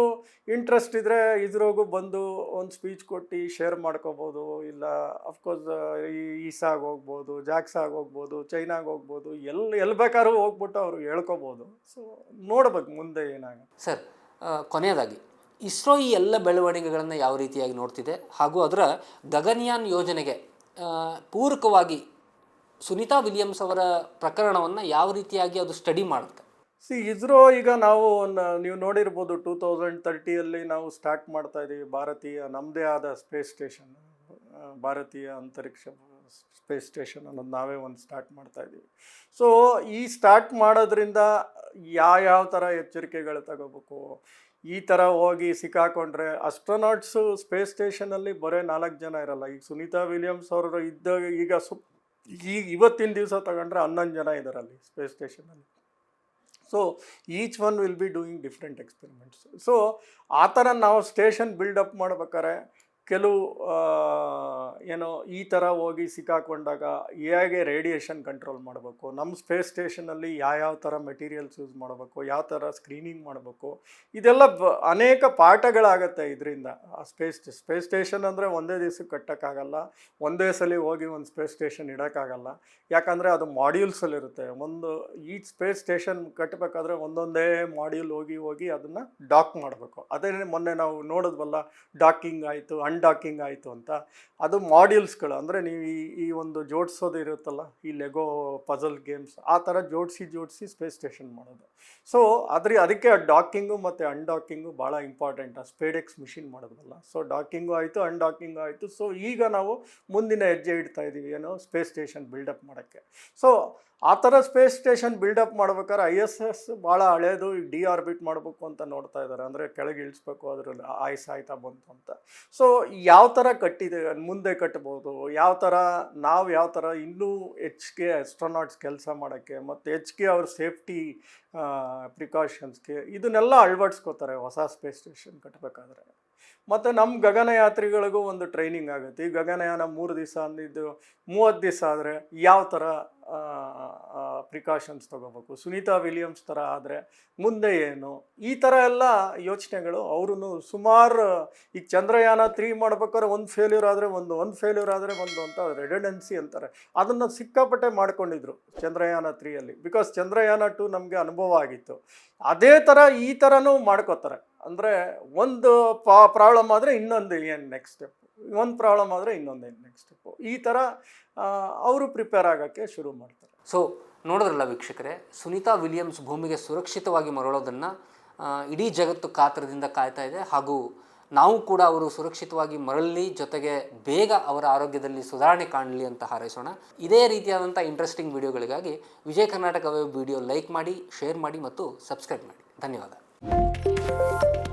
ಇಂಟ್ರೆಸ್ಟ್ ಇದ್ದರೆ ಇದ್ರೋಗು ಬಂದು ಒಂದು ಸ್ಪೀಚ್ ಕೊಟ್ಟು ಶೇರ್ ಮಾಡ್ಕೋಬೋದು, ಇಲ್ಲ ಅಫ್ಕೋರ್ಸ್ ಈ ಈಸಾಗಿ ಹೋಗ್ಬೋದು ಜಾಕ್ಸಾಗಿ ಹೋಗ್ಬೋದು ಚೈನಾಗೆ ಹೋಗ್ಬೋದು ಎಲ್ಲಿ ಎಲ್ಲಿ ಬೇಕಾದ್ರೂ ಹೋಗ್ಬಿಟ್ಟು ಅವರು ಹೇಳ್ಕೊಬೋದು. ಸೊ ನೋಡ್ಬೇಕು ಮುಂದೆ ಏನಾಗುತ್ತೆ. ಸರ್ ಕೊನೆಯದಾಗಿ, ಇಸ್ರೋ ಈ ಎಲ್ಲ ಬೆಳವಣಿಗೆಗಳನ್ನು ಯಾವ ರೀತಿಯಾಗಿ ನೋಡ್ತಿದೆ? ಹಾಗೂ ಅದರ ಗಗನಯಾನ್ ಯೋಜನೆಗೆ ಪೂರಕವಾಗಿ ಸುನೀತಾ ವಿಲಿಯಮ್ಸ್ ಅವರ ಪ್ರಕರಣವನ್ನು ಯಾವ ರೀತಿಯಾಗಿ ಅದು ಸ್ಟಡಿ ಮಾಡುತ್ತೆ? ಸಿ, ಇಸ್ರೋ ಈಗ ನಾವು ನೀವು ನೋಡಿರ್ಬೋದು ಟೂ ತೌಸಂಡ್ ತರ್ಟಿಯಲ್ಲಿ ನಾವು ಸ್ಟಾರ್ಟ್ ಮಾಡ್ತಾ ಇದ್ದೀವಿ ಭಾರತೀಯ ನಮ್ಮದೇ ಆದ ಸ್ಪೇಸ್ ಸ್ಟೇಷನ್ ಭಾರತೀಯ ಅಂತರಿಕ್ಷ ಸ್ಪೇಸ್ ಸ್ಟೇಷನ್ ಅನ್ನೋದು ನಾವೇ ಒಂದು ಸ್ಟಾರ್ಟ್ ಮಾಡ್ತಾ ಇದ್ದೀವಿ ಸೊ, ಈ ಸ್ಟಾರ್ಟ್ ಮಾಡೋದ್ರಿಂದ ಯಾವ ಥರ ಎಚ್ಚರಿಕೆಗಳು ತಗೋಬೇಕು? ಈ ಥರ ಹೋಗಿ ಸಿಕ್ಕಾಕೊಂಡ್ರೆ ಅಸ್ಟ್ರೋನಾಟ್ಸು ಸ್ಪೇಸ್ ಸ್ಟೇಷನಲ್ಲಿ ಬರೀ ನಾಲ್ಕು ಜನ ಇರಲ್ಲ. ಈಗ ಸುನೀತಾ ವಿಲಿಯಮ್ಸ್ ಅವರು ಇದ್ದಾಗ ಈಗ ಸು ಈಗ ಇವತ್ತಿನ ದಿವಸ ತಗೊಂಡ್ರೆ ಹನ್ನೊಂದು ಜನ ಇದ್ದಾರೆ ಅಲ್ಲಿ space ಸ್ಟೇಷನಲ್ಲಿ so each one will be doing different experiments so ಆ ಥರ ನಾವು ಸ್ಟೇಷನ್ ಬಿಲ್ಡಪ್ ಮಾಡ್ಬೇಕಾದ್ರೆ ಕೆಲವು ಏನೋ ಈ ಥರ ಹೋಗಿ ಸಿಕ್ಕಾಕೊಂಡಾಗ ಹೇಗೆ ರೇಡಿಯೇಷನ್ ಕಂಟ್ರೋಲ್ ಮಾಡಬೇಕು. ನಮ್ಮ ಸ್ಪೇಸ್ ಸ್ಟೇಷನಲ್ಲಿ ಯಾವ್ಯಾವ ಥರ ಮೆಟೀರಿಯಲ್ಸ್ ಯೂಸ್ ಮಾಡಬೇಕು, ಯಾವ ಥರ ಸ್ಕ್ರೀನಿಂಗ್ ಮಾಡಬೇಕು, ಇದೆಲ್ಲ ಅನೇಕ ಪಾಠಗಳಾಗತ್ತೆ ಇದರಿಂದ. ಆ ಸ್ಪೇಸ್ ಸ್ಪೇಸ್ ಸ್ಟೇಷನ್ ಅಂದರೆ ಒಂದೇ ದಿವ್ಸಕ್ಕೆ ಕಟ್ಟೋಕ್ಕಾಗಲ್ಲ, ಒಂದೇ ಸಲ ಹೋಗಿ ಒಂದು ಸ್ಪೇಸ್ ಸ್ಟೇಷನ್ ಇಡೋಕ್ಕಾಗಲ್ಲ. ಯಾಕಂದರೆ ಅದು ಮಾಡ್ಯೂಲ್ಸಲ್ಲಿರುತ್ತೆ. ಒಂದು, ಈ ಸ್ಪೇಸ್ ಸ್ಟೇಷನ್ ಕಟ್ಟಬೇಕಾದ್ರೆ ಒಂದೊಂದೇ ಮಾಡ್ಯೂಲ್ ಹೋಗಿ ಹೋಗಿ ಅದನ್ನು ಡಾಕ್ ಮಾಡಬೇಕು. ಅದೇ ಮೊನ್ನೆ ನಾವು ನೋಡಿದ್ವಲ್ಲ, ಡಾಕಿಂಗ್ ಆಯಿತು ಅನ್ಡಾಕಿಂಗ್ ಆಯಿತು ಅಂತ. ಅದು ಮಾಡ್ಯೂಲ್ಸ್ಗಳು, ಅಂದರೆ ನೀವು ಈ ಈ ಒಂದು ಜೋಡಿಸೋದು ಇರುತ್ತಲ್ಲ, ಈ ಲೆಗೋ ಪಜಲ್ ಗೇಮ್ಸ್, ಆ ಥರ ಜೋಡಿಸಿ ಜೋಡಿಸಿ ಸ್ಪೇಸ್ ಸ್ಟೇಷನ್ ಮಾಡೋದು. ಸೊ ಅದ್ರ ಅದಕ್ಕೆ ಡಾಕಿಂಗು ಮತ್ತು ಅನ್ಡಾಕಿಂಗು ಭಾಳ ಇಂಪಾರ್ಟೆಂಟ್. ಆ ಸ್ಪೇಡೆಕ್ಸ್ ಮಿಷಿನ್ ಮಾಡೋದಲ್ಲ ಸೊ ಡಾಕಿಂಗು ಆಯಿತು, ಅನ್ಡಾಕಿಂಗು ಆಯಿತು. ಸೊ, ಈಗ ನಾವು ಮುಂದಿನ ಹೆಜ್ಜೆ ಇಡ್ತಾ ಇದ್ದೀವಿ ಏನೋ ಸ್ಪೇಸ್ ಸ್ಟೇಷನ್ ಬಿಲ್ಡಪ್ ಮಾಡೋಕ್ಕೆ. ಸೊ ಆ ಥರ ಸ್ಪೇಸ್ ಸ್ಟೇಷನ್ ಬಿಲ್ಡಪ್ ಮಾಡ್ಬೇಕಾದ್ರೆ ಐ ಎಸ್ ಎಸ್ ಭಾಳ ಹಳೇದು ಡಿ ಆರ್ಬಿಟ್ ಮಾಡಬೇಕು ಅಂತ ನೋಡ್ತಾ ಇದ್ದಾರೆ. ಅಂದರೆ ಕೆಳಗೆ ಇಳಿಸ್ಬೇಕು, ಅದರಲ್ಲಿ ಆಯ್ಸ್ ಆಯ್ತಾ ಬಂತು ಅಂತ. ಸೊ ಯಾವ ಥರ ಕಟ್ಟಿದೆ, ಮುಂದೆ ಕಟ್ಬೋದು, ಯಾವ ಥರ, ನಾವು ಯಾವ ಥರ ಇನ್ನೂ ಹೆಚ್ಚಿಗೆ ಎಸ್ಟ್ರೋನಾಟ್ಸ್ ಕೆಲಸ ಮಾಡೋಕ್ಕೆ, ಮತ್ತು ಕೆ ಅವ್ರ ಸೇಫ್ಟಿ ಪ್ರಿಕಾಷನ್ಸ್ಗೆ ಇದನ್ನೆಲ್ಲ ಅಳವಡಿಸ್ಕೋತಾರೆ ಹೊಸ ಸ್ಪೇಸ್ ಸ್ಟೇಷನ್ ಕಟ್ಟಬೇಕಾದ್ರೆ ಮತ್ತು ನಮ್ಮ ಗಗನಯಾತ್ರಿಗಳಿಗೂ ಒಂದು ಟ್ರೈನಿಂಗ್ ಆಗುತ್ತೆ. ಈ ಗಗನಯಾನ ಮೂರು ದಿವಸ ಅಂದಿದ್ದು, ಮೂವತ್ತು ದಿವಸ ಆದರೆ ಯಾವ ಥರ ಪ್ರಿಕಾಷನ್ಸ್ ತೊಗೋಬೇಕು? ಸುನೀತಾ ವಿಲಿಯಮ್ಸ್ ಥರ ಆದರೆ ಮುಂದೆ ಏನು? ಈ ಥರ ಎಲ್ಲ ಯೋಚನೆಗಳು ಅವರು ಸುಮಾರು, ಈಗ ಚಂದ್ರಯಾನ ತ್ರೀ ಮಾಡ್ಬೇಕಾದ್ರೆ ಒಂದು ಫೇಲ್ಯೂರ್ ಆದರೆ ಒಂದು ಒಂದು ಫೇಲ್ಯೂರ್ ಆದರೆ ಒಂದು ಅಂತ ರೆಡಂಡೆನ್ಸಿ ಅಂತಾರೆ. ಅದನ್ನು ಸಿಕ್ಕಾಪಟ್ಟೆ ಮಾಡ್ಕೊಂಡಿದ್ರು ಚಂದ್ರಯಾನ ತ್ರೀಯಲ್ಲಿ ಬಿಕಾಸ್ ಚಂದ್ರಯಾನ ಟು ನಮಗೆ ಅನುಭವ ಆಗಿತ್ತು. ಅದೇ ಥರ ಈ ಥರನೂ ಮಾಡ್ಕೋತಾರೆ. ಅಂದರೆ ಒಂದು ಪಾ, ಪ್ರಾಬ್ಲಮ್ ಆದರೆ ಇನ್ನೊಂದು ಏನು ನೆಕ್ಸ್ಟ್ ಸ್ಟೆಪ್ ಒಂದು ಪ್ರಾಬ್ಲಮ್ ಆದರೆ ಇನ್ನೊಂದು ಏನು ನೆಕ್ಸ್ಟ್ ಸ್ಟೆಪ್ಪು ಈ ಥರ ಅವರು ಪ್ರಿಪೇರ್ ಆಗೋಕ್ಕೆ ಶುರು ಮಾಡ್ತಾರೆ. ಸೊ ನೋಡಿದ್ರಲ್ಲ ವೀಕ್ಷಕರೇ, ಸುನೀತಾ ವಿಲಿಯಮ್ಸ್ ಭೂಮಿಗೆ ಸುರಕ್ಷಿತವಾಗಿ ಮರಳೋದನ್ನು ಇಡೀ ಜಗತ್ತು ಕಾತರದಿಂದ ಕಾಯ್ತಾ ಇದೆ. ಹಾಗೂ ನಾವು ಕೂಡ ಅವರು ಸುರಕ್ಷಿತವಾಗಿ ಮರಳಲಿ, ಜೊತೆಗೆ ಬೇಗ ಅವರ ಆರೋಗ್ಯದಲ್ಲಿ ಸುಧಾರಣೆ ಕಾಣಲಿ ಅಂತ ಹಾರೈಸೋಣ. ಇದೇ ರೀತಿಯಾದಂಥ ಇಂಟ್ರೆಸ್ಟಿಂಗ್ ವಿಡಿಯೋಗಳಿಗಾಗಿ Vijaya Karnataka web video like ಮಾಡಿ ಶೇರ್ ಮಾಡಿ ಮತ್ತು ಸಬ್ಸ್ಕ್ರೈಬ್ ಮಾಡಿ. ಧನ್ಯವಾದ. Thank you.